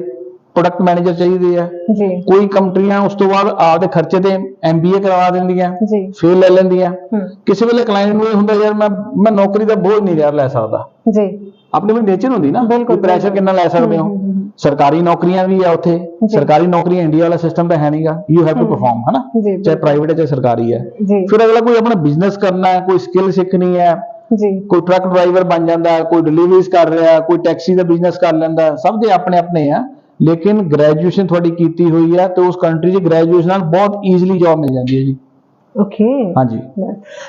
ਪ੍ਰੋਡਕਟ ਮੈਨੇਜਰ ਚਾਹੀਦੇ ਆ। ਜੀ। ਕੋਈ ਕੰਪਨੀਆਂ ਉਸ ਤੋਂ ਬਾਅਦ ਆਪਦੇ ਖਰਚੇ ਤੇ ਐਮਬੀਏ ਕਰਵਾ ਦਿੰਦੀਆਂ ਜੀ। ਫੇਰ ਲੈ ਲੈਂਦੀਆਂ। ਹੂੰ। ਕਿਸੇ ਵੇਲੇ ਕਲਾਇੰਟ ਨੂੰ ਇਹ ਹੁੰਦਾ ਯਾਰ ਮੈਂ ਮੈਂ ਨੌਕਰੀ ਦਾ ਬੋਝ ਨਹੀਂ ਯਾਰ ਲੈ ਸਕਦਾ। ਜੀ। ਆਪਣੇ ਵਿੱਚ ਨੇਚਰ ਹੁੰਦੀ ਨਾ ਬਿਲਕੁਲ, ਪ੍ਰੈਸ਼ਰ। ਕਿੰਨਾ ਲੈ ਸਕਦੇ ਹੂੰ। ਸਰਕਾਰੀ ਨੌਕਰੀਆਂ ਵੀ ਆ ਉੱਥੇ। ਸਰਕਾਰੀ ਨੌਕਰੀਆਂ ਇੰਡੀਆ ਵਾਲਾ ਸਿਸਟਮ ਤਾਂ ਹੈ ਨਹੀਂਗਾ ਯੂ ਹੈਵ ਟੂ। ਪਰਫਾਰਮ ਹਨਾ ਚਾਹੇ। ਪ੍ਰਾਈਵੇਟ ਹੈ ਚਾਹੇ ਸਰਕਾਰੀ ਹੈ ਫਿਰ ਅਗਲਾ ਕੋਈ ਆਪਣਾ ਬਿਜ਼ਨਸ ਕਰਨਾ ਹੈ ਕੋਈ ਸਕਿੱਲ ਸਿੱਖਣੀ ਹੈ ਜੀ ਕੋਈ ਟਰੱਕ ਡਰਾਈਵਰ ਬਣ ਜਾਂਦਾ ਕੋਈ ਡਿਲੀਵਰੀਜ਼ ਕਰ ਰਿਹਾ ਕੋਈ ਟੈਕਸੀ ਦਾ ਬਿਜ਼ਨਸ ਕਰ ਲੈਂਦਾ ਸਭ ਦੇ ਆਪਣੇ ਆਪਣੇ ਆ ਲੇਕਿਨ ਗ੍ਰੈਜੂਏਸ਼ਨ ਤੁਹਾਡੀ ਕੀਤੀ ਹੋਈ ਹੈ ਤੇ ਉਸ ਕੰਟਰੀ 'ਚ ਗ੍ਰੈਜੂਏਸ਼ਨ ਨਾਲ ਬਹੁਤ ਈਜ਼ੀਲੀ ਜੌਬ ਮਿਲ ਜਾਂਦੀ ਹੈ ਜੀ ਓਕੇ ਹਾਂਜੀ।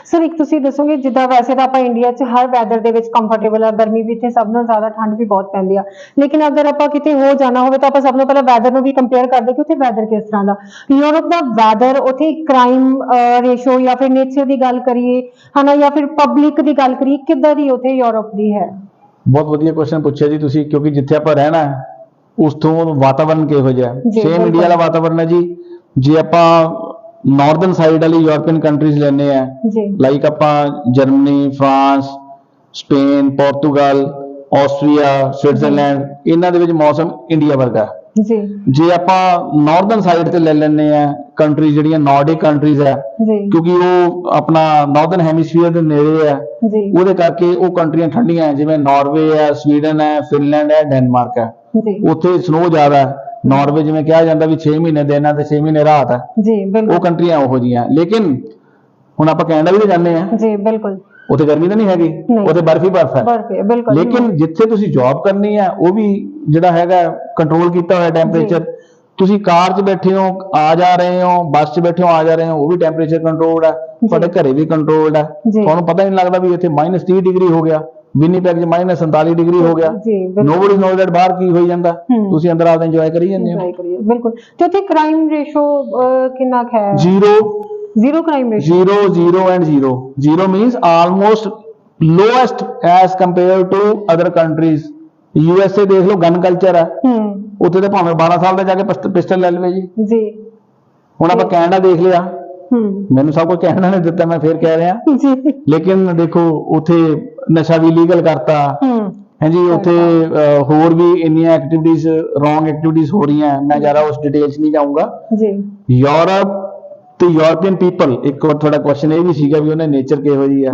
ਸਰ ਇੱਕ ਤੁਸੀਂ ਦੱਸੋਗੇ ਜਿੱਦਾਂ ਵੈਸੇ ਤਾਂ ਆਪਾਂ ਇੰਡੀਆ 'ਚ ਹਰ ਵੈਦਰ ਦੇ ਵਿੱਚ ਕੰਫਰਟੇਬਲ ਆ ਗਰਮੀ ਵੀ ਇੱਥੇ ਸਭ ਨਾਲੋਂ ਜ਼ਿਆਦਾ ਠੰਡ ਵੀ ਬਹੁਤ ਪੈਂਦੀ ਆ। ਲੇਕਿਨ ਅਗਰ ਆਪਾਂ ਕਿਤੇ ਹੋ ਜਾਣਾ ਹੋਵੇ ਤਾਂ ਆਪਾਂ ਸਭ ਤੋਂ ਪਹਿਲਾਂ ਵੈਦਰ ਨੂੰ ਵੀ ਕੰਪੇਅਰ ਕਰਦੇ ਕਿ ਉੱਥੇ ਵੈਦਰ ਕਿਸ ਤਰ੍ਹਾਂ ਦਾ। ਯੂਰਪ ਦਾ ਵੈਦਰ ਉੱਥੇ ਕ੍ਰਾਈਮ ਰੇਸ਼ੋ ਜਾਂ ਫਿਰ ਨੇਚਰ ਦੀ ਗੱਲ ਕਰੀਏ ਹਨਾ ਜਾਂ ਫਿਰ ਪਬਲਿਕ ਦੀ ਗੱਲ ਕਰੀਏ ਕਿੱਦਾਂ ਦੀ ਉੱਥੇ ਯੂਰਪ ਦੀ ਹੈ? ਬਹੁਤ ਵਧੀਆ ਕੁਐਸਚਨ ਪੁੱਛਿਆ ਜੀ ਤੁਸੀਂ ਕਿਉਂਕਿ ਜਿੱਥੇ ਆਪਾਂ ਰਹਿਣਾ ਹੈ ਉਸ ਤੋਂ ਵਾਤਾਵਰਣ ਕਿਹੋ ਜਿਹਾ ਹੈ? ਸੇਮ। ਇੰਡੀਆ ਵਾਲਾ ਵਾਤਾਵਰਣ ਹੈ ਜੀ। ਜੇ ਆਪਾਂ ਨਾਰਥਰਨ ਸਾਈਡ ਵਾਲੀ ਯੂਰਪੀਅਨ ਕੰਟਰੀਜ਼ ਲੈਨੇ ਆ। ਜੀ। ਲਾਈਕ ਆਪਾਂ Germany France Spain Portugal Austria Switzerland ਇਹਨਾਂ ਦੇ ਵਿੱਚ ਮੌਸਮ ਇੰਡੀਆ ਵਰਗਾ। ਜੀ। ਜੇ ਆਪਾਂ ਨਾਰਥਰਨ ਸਾਈਡ ਤੇ ਲੈ ਲੈਨੇ ਆ ਕੰਟਰੀ ਜਿਹੜੀਆਂ ਨਾਰਡਿਕ ਕੰਟਰੀਜ਼ ਜੀ। ਕਿਉਂਕਿ ਉਹ ਆਪਣਾ ਨਾਰਥਰਨ ਹੈਮੀਸਫੀਅਰ ਦੇ ਨੇੜੇ ਜੀ। ਉਹਦੇ ਕਰਕੇ ਉਹ ਕੰਟਰੀਆਂ ਠੰਡੀਆਂ ਜਿਵੇਂ ਨਾਰਵੇ ਹੈ ਸਵੀਡਨ ਹੈ ਫਿਨਲੈਂਡ ਹੈ ਡੈਨਮਾਰਕ ਹੈ ਜੀ। ਉੱਥੇ ਸਨੋ ਜ਼ਿਆਦਾ। ਹੈ ਨਾਰਵੇ ਜਿਵੇਂ ਕਿਹਾ ਜਾਂਦਾ ਵੀ 6 ਮਹੀਨੇ ਦਿਨ ਹੈ ਤੇ 6 ਮਹੀਨੇ ਰਾਤ ਹੈ ਜੀ ਉਹ ਬਿਲਕੁਲ ਕੰਟਰੀਆਂ ਉਹੋ ਜਿਹੀਆਂ। ਲੇਕਿਨ ਹੁਣ ਆਪਾਂ ਕੈਨੇਡਾ ਵੀ ਤਾਂ ਜਾਂਦੇ ਆ। ਜੀ ਬਿਲਕੁਲ। ਉੱਥੇ ਗਰਮੀ ਤਾਂ ਨਹੀਂ ਹੈਗੀ। ਉੱਥੇ ਬਰਫ ਹੀ ਬਰਫ ਹੈ ਬਰਫ ਹੈ ਬਿਲਕੁਲ। ਲੇਕਿਨ ਜਿੱਥੇ ਤੁਸੀਂ ਜੌਬ ਕਰਨੀ ਹੈ ਉਹ ਵੀ ਜਿਹੜਾ ਹੈਗਾ ਕੰਟਰੋਲ ਕੀਤਾ ਹੋਇਆ ਟੈਂਪਰੇਚਰ ਤੁਸੀਂ ਕਾਰ 'ਚ ਬੈਠੇ ਹੋ ਆ ਜਾ ਰਹੇ ਹੋ ਬੱਸ 'ਚ ਬੈਠੇ ਹੋ ਆ ਜਾ ਰਹੇ ਹੋ ਉਹ ਵੀ ਟੈਂਪਰੇਚਰ ਕੰਟਰੋਲਡ ਹੈ ਤੁਹਾਡੇ ਘਰੇ ਵੀ ਕੰਟਰੋਲਡ ਹੈ। ਤੁਹਾਨੂੰ ਪਤਾ ਹੀ ਨਹੀਂ ਲੱਗਦਾ ਵੀ ਇੱਥੇ -30 ਡਿਗਰੀ ਹੋ ਗਿਆ। ਵਿਨੀਪੈਗ 'ਚ -47 ਡਿਗਰੀ ਹੋ ਗਿਆ। ਜੀ ਬਿਲਕੁਲ। ਨੋਬਡੀ ਨੋਜ਼ ਦੈਟ ਬਾਹਰ ਕੀ ਹੋਈ ਜਾਂਦਾ। ਹੂੰ। ਤੁਸੀਂ ਅੰਦਰ ਆਪਦੇ ਇੰਜੋਏ ਕਰੀ ਜਾਂਦੇ ਹੋ। Try ਕਰੀਏ ਬਿਲਕੁਲ। ਤੇ ਉੱਥੇ ਕ੍ਰਾਈਮ ਰੇਸ਼ੋ ਕਿੰਨਾ ਕੁ ਹੈ? Zero zero crime ratio zero zero and zero zero means almost lowest as compare to other countries U S A ਦੇਖ ਲਓ ਗਨ ਕਲਚਰ ਹੈ। ਹੂੰ। ਉੱਥੇ ਤੇ ਭਾਵੇਂ 12 ਸਾਲ ਦਾ ਜਾ ਕੇ ਪਿਸਟਲ ਲੈ ਲਵੇ ਜੀ। ਜੀ। ਹੁਣ ਆਪਾਂ ਕੈਨੇਡਾ ਦੇਖ ਲਿਆ। ਮੈਨੂੰ ਸਭ ਕੁਝ ਕਹਿਣਾ ਨਹੀਂ ਦਿੱਤਾ ਮੈਂ ਫੇਰ ਕਹਿ ਰਿਹਾ। ਲੇਕਿਨ ਦੇਖੋ ਉੱਥੇ ਨਸ਼ਾ ਵੀ ਲੀਗਲ ਕਰਤਾ। ਹਾਂਜੀ ਉੱਥੇ ਹੋਰ ਵੀ ਇੰਨੀਆਂ ਐਕਟੀਵਿਟੀਜ਼ ਰੋਂਗ ਐਕਟੀਵਿਟੀਜ਼ ਹੋ ਰਹੀਆਂ। ਮੈਂ ਜ਼ਿਆਦਾ ਉਸ ਡਿਟੇਲ 'ਚ ਨਹੀਂ ਜਾਊਂਗਾ। ਜੀ। ਯੂਰਪ ਤੇ ਯੂਰਪੀਅਨ ਪੀਪਲ ਇੱਕ ਵਾਰ ਤੁਹਾਡਾ ਕੁਐਸਚਨ ਇਹ ਵੀ ਸੀਗਾ ਵੀ ਉਹਨੇ ਨੇਚਰ ਕਿਹੋ ਜੀ ਆ।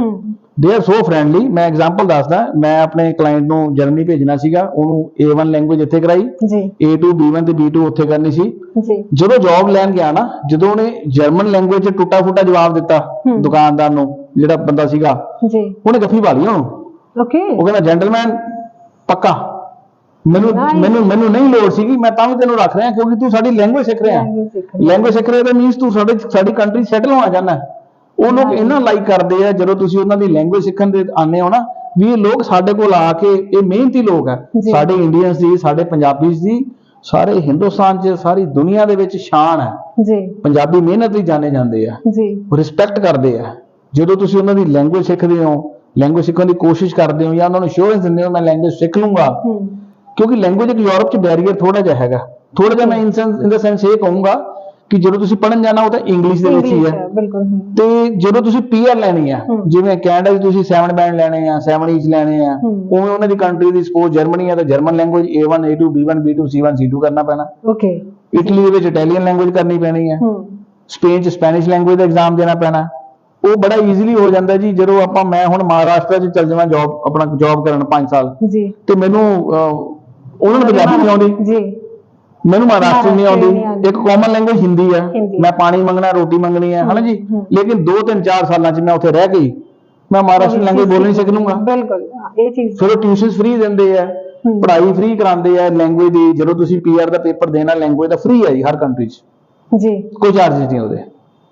ਦੇ ਆਰ ਸੋ ਫ੍ਰੈਂਡਲੀ ਮੈਂ ਐਗਜ਼ਾਮਪਲ ਦੱਸਦਾ ਮੈਂ ਆਪਣੇ ਕਲਾਇੰਟ ਨੂੰ ਜਰਮਨੀ ਭੇਜਣਾ ਸੀਗਾ ਉਹਨੂੰ A1 ਲੈਂਗੁਏਜ ਇੱਥੇ ਕਰਾਈ ਜੀ। A2 B1 ਤੇ B2 ਉੱਥੇ ਕਰਨੀ ਸੀ। ਜੀ। ਜਦੋਂ ਜੌਬ ਲੈਣ ਗਿਆ ਨਾ ਜਦੋਂ ਉਹਨੇ ਜਰਮਨ ਲੈਂਗੁਏਜ 'ਚ ਟੁੱਟਾ ਫੁੱਟਾ ਜਵਾਬ ਦਿੱਤਾ। ਦੁਕਾਨਦਾਰ ਨੂੰ ਜਿਹੜਾ ਬੰਦਾ ਸੀਗਾ ਜੀ। ਉਹਨੇ ਗੱਫੀ ਪਾ ਲਈ ਉਹਨੂੰ। ਓਕੇ ਉਹ ਕਹਿੰਦਾ ਜੈਂਟਲਮੈਨ ਪੱਕਾ। ਮੈਨੂੰ. ਮੈਨੂੰ ਮੈਨੂੰ ਨਹੀਂ ਲੋੜ ਸੀਗੀ ਮੈਂ ਤਾਂ ਵੀ ਤੈਨੂੰ ਰੱਖ ਰਿਹਾ ਕਿਉਂਕਿ ਤੂੰ ਸਾਡੀ ਲੈਂਗੁਏਜ ਸਿੱਖ ਰਿਹਾ। ਲੈਂਗੁਏਜ ਸਿੱਖ ਰਿਹਾ ਤਾਂ ਮੀਨਸ ਤੂੰ ਸਾਡੇ ਸਾਡੀ ਕੰਟਰੀ ਸੈਟਲ ਹੋਣਾ ਚਾਹੁੰਦਾ। ਉਹ ਲੋਕ. ਇੰਨਾ ਲਾਈਕ ਕਰਦੇ ਆ ਜਦੋਂ ਤੁਸੀਂ ਉਹਨਾਂ ਦੀ ਲੈਂਗੁਏਜ ਸਿੱਖਣ ਦੇ ਆਨੇ ਹੋ ਨਾ ਵੀ ਇਹ ਲੋਕ ਸਾਡੇ ਕੋਲ ਆ ਕੇ ਇਹ ਮਿਹਨਤੀ ਲੋਕ ਆ। ਸਾਡੇ ਇੰਡੀਅਨਸ ਦੀ ਸਾਡੇ ਪੰਜਾਬੀਜ਼ ਦੀ ਸਾਰੇ ਹਿੰਦੁਸਤਾਨ 'ਚ ਸਾਰੀ ਦੁਨੀਆ ਦੇ ਵਿੱਚ ਸ਼ਾਨ ਹੈ ਜੀ ਪੰਜਾਬੀ ਮਿਹਨਤ ਲਈ ਜਾਣੇ ਜਾਂਦੇ ਆ ਜੀ ਰਿਸਪੈਕਟ ਕਰਦੇ ਆ ਜਦੋਂ ਤੁਸੀਂ ਉਹਨਾਂ ਦੀ ਲੈਂਗੁਏਜ ਸਿੱਖਦੇ ਹੋ ਲੈਂਗੁਏਜ ਸਿੱਖਣ ਦੀ ਕੋਸ਼ਿਸ਼ ਕਰਦੇ ਹੋ ਜਾਂ ਉਹਨਾਂ ਨੂੰ ਅਸ਼ੋਰੈਂਸ ਦਿੰਦੇ ਹੋ ਮੈਂ ਲੈਂਗੁਏਜ ਸਿੱਖ ਲੂੰਗਾ ਹੂੰ ਕਿਉਂਕਿ ਲੈਂਗੁਏਜ ਇੱਕ ਯੂਰਪ 'ਚ ਬੈਰੀਅਰ ਥੋੜਾ ਜਿਹਾ ਹੈਗਾ। ਥੋੜਾ ਜਿਹਾ ਮੈਂ ਇਨ ਸੈਂਸ ਇਨ ਦਾ ਸੈਂਸ ਇਹ ਕਹੂੰਗਾ ਕਿ ਜਦੋਂ ਤੁਸੀਂ ਪੜਨ ਜਾਣਾ ਉਹ ਤਾਂ ਇੰਗਲਿਸ਼ ਦੇ ਵਿੱਚ ਹੀ ਹੈ। ਬਿਲਕੁਲ। ਤੇ ਜਦੋਂ ਤੁਸੀਂ ਪੀਆਰ ਲੈਣੀ ਆ। ਜਿਵੇਂ ਕੈਨੇਡਾ 'ਚ ਤੁਸੀਂ 7 ਬੈਂਡ ਲੈਣੇ ਆ 7 ਈਚ ਲੈਣੇ ਆ। ਉਵੇਂ ਉਹਨਾਂ ਦੀ ਕੰਟਰੀ ਦੀ ਸਪੋਜ਼ ਜਰਮਨੀ ਆ ਤਾਂ German language A1 A2 B1 B2 C1 C2 ਕਰਨਾ ਪੈਣਾ। ਓਕੇ ਇਟਲੀ ਦੇ ਵਿੱਚ ਇਟਾਲੀਅਨ ਲੈਂਗੁਏਜ ਕਰਨੀ ਪੈਣੀ ਹੈ। ਸਪੇਨ 'ਚ ਸਪੈਨਿਸ਼ ਲੈਂਗੁਏਜ ਦਾ ਐਗਜ਼ਾਮ ਦੇਣਾ ਪੈਣਾ। ਉਹ ਬੜਾ ਈਜ਼ੀਲੀ ਹੋ ਜਾਂਦਾ ਜੀ ਜਦੋਂ ਆਪਾਂ ਮੈਂ ਹੁਣ ਮਹਾਰਾਸ਼ਟਰ 'ਚ ਚੱਲ ਜਾਵਾਂ ਜੌਬ ਆਪਣਾ ਜੌਬ ਕਰਨ 5 ਸਾਲ। ਜੀ। ਤੇ ਮੈਨੂੰ ਉਹਨਾਂ ਨੂੰ ਪੰਜਾਬੀ ਨਹੀਂ ਆਉਂਦੀ। ਜੀ। ਮੈਨੂੰ ਮਹਾਰਾਸ਼ਟਰੀ ਨਹੀਂ ਆਉਂਦੀ। ਨਹੀਂ। ਇੱਕ ਕਾਮਨ ਲੈਂਗੁਏਜ ਹਿੰਦੀ ਹੈ। ਮੈਂ ਪਾਣੀ ਮੰਗਣਾ ਰੋਟੀ ਮੰਗਣੀ ਹੈ ਹਨਾ ਜੀ। ਲੇਕਿਨ 2 3 4 ਸਾਲਾਂ 'ਚ ਮੈਂ ਉੱਥੇ ਰਹਿ ਗਈ। ਮੈਂ ਮਹਾਰਾਸ਼ਟਰੀ ਲੈਂਗੁਏਜ ਬੋਲਣੀ ਸਿੱਖ ਲੂੰਗਾ। ਬਿਲਕੁਲ ਇਹ ਚੀਜ਼ ਫਿਰ ਟਿਊਸ਼ਨਸ ਫ੍ਰੀ ਦਿੰਦੇ ਆ। ਪੜ੍ਹਾਈ ਫ੍ਰੀ ਕਰਾਉਂਦੇ ਆ ਲੈਂਗੁਏਜ ਦੀ। ਜਦੋਂ ਤੁਸੀਂ ਪੀਆਰ ਦਾ ਪੇਪਰ ਦੇਣਾ ਲੈਂਗੁਏਜ ਦਾ ਫ੍ਰੀ ਹੈ ਜੀ ਹਰ ਕੰਟਰੀ 'ਚ। ਜੀ। ਕੋਈ ਚਾਰजेस ਨਹੀਂ ਉਹਦੇ।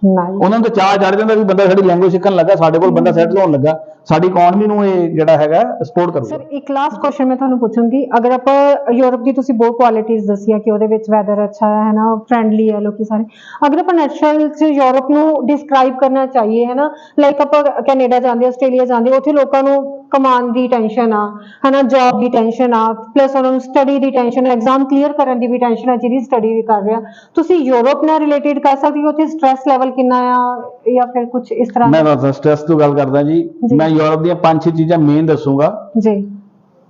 ਉਹਨਾਂ ਨੂੰ ਤਾਂ ਚਾਹ ਚੜ ਜਾਂਦਾ ਵੀ ਬੰਦਾ ਸਾਡੀ ਲੈਂਗੁਏਜ ਸਿੱਖਣ ਲੱਗਾ ਸਾਡੇ ਕੋਲ ਬੰਦਾ ਸੈਟਲ ਹੋਣ ਲੱਗਾ। ਸਾਡੀ ਇਕਨੋਮੀ ਨੂੰ ਇਹ ਜਿਹੜਾ ਹੈਗਾ ਸਪੋਰਟ ਕਰੂਗਾ। ਸਰ ਇੱਕ ਲਾਸਟ ਕੁਐਸਚਨ ਮੈਂ ਤੁਹਾਨੂੰ ਪੁੱਛੂੰਗੀ। ਅਗਰ ਆਪਾਂ ਯੂਰਪ ਦੀ ਤੁਸੀਂ ਬਹੁਤ ਕੁਆਲਿਟੀਆਂ ਦੱਸੀਆਂ ਕਿ ਉਹਦੇ ਵਿੱਚ ਵੈਦਰ ਅੱਛਾ ਹੈ ਨਾ ਫ੍ਰੈਂਡਲੀ ਹੈ ਲੋਕੀ ਸਾਰੇ। ਅਗਰ ਆਪਾਂ ਨੈਚੁਰਲ ਚ ਯੂਰਪ ਨੂੰ ਡਿਸਕ੍ਰਾਈਬ ਕਰਨਾ ਚਾਹੀਏ ਹੈ ਨਾ? ਲਾਈਕ ਆਪਾਂ ਕੈਨੇਡਾ ਜਾਂਦੇ ਆਸਟ੍ਰੇਲੀਆ ਜਾਂਦੇ ਉੱਥੇ ਲੋਕਾਂ ਨੂੰ ਕਮਾਉਣ ਦੀ ਟੈਨਸ਼ਨ ਆ ਹੈ ਨਾ ਜੌਬ ਦੀ ਟੈਨਸ਼ਨ ਆ ਪਲੱਸ ਉਹਨਾਂ ਨੂੰ ਸਟੱਡੀ ਦੀ ਟੈਨਸ਼ਨ ਐਗਜ਼ਾਮ ਕਲੀਅਰ ਕਰਨ ਦੀ ਵੀ ਟੈਨਸ਼ਨ ਆ ਜਿਹਦੀ ਸਟੱਡੀ ਵੀ ਕਰ ਰਿਹਾ ਤੁਸੀਂ ਯੂਰਪ ਨਾਲ ਰਿਲੇਟਡ ਕਰ ਸਕਦੇ ਹੋ ਉੱਥੇ ਸਟ੍ਰੈਸ ਲੈਵਲ ਕਿੰਨਾ ਆ ਜਾਂ ਫਿਰ ਕੁਝ ਇਸ ਤਰ੍ਹਾਂ ਮੈਂ ਦੱਸਦਾ ਸਟ੍ਰੈਸ ਤੋਂ ਗੱਲ ਕਰਦਾ ਜੀ। ਜੀ। ਮੈਂ ਯੂਰਪ ਦੀਆਂ ਪੰਜ ਛੇ ਚੀਜ਼ਾਂ ਮੇਨ ਦੱਸੂਗਾ। ਜੀ।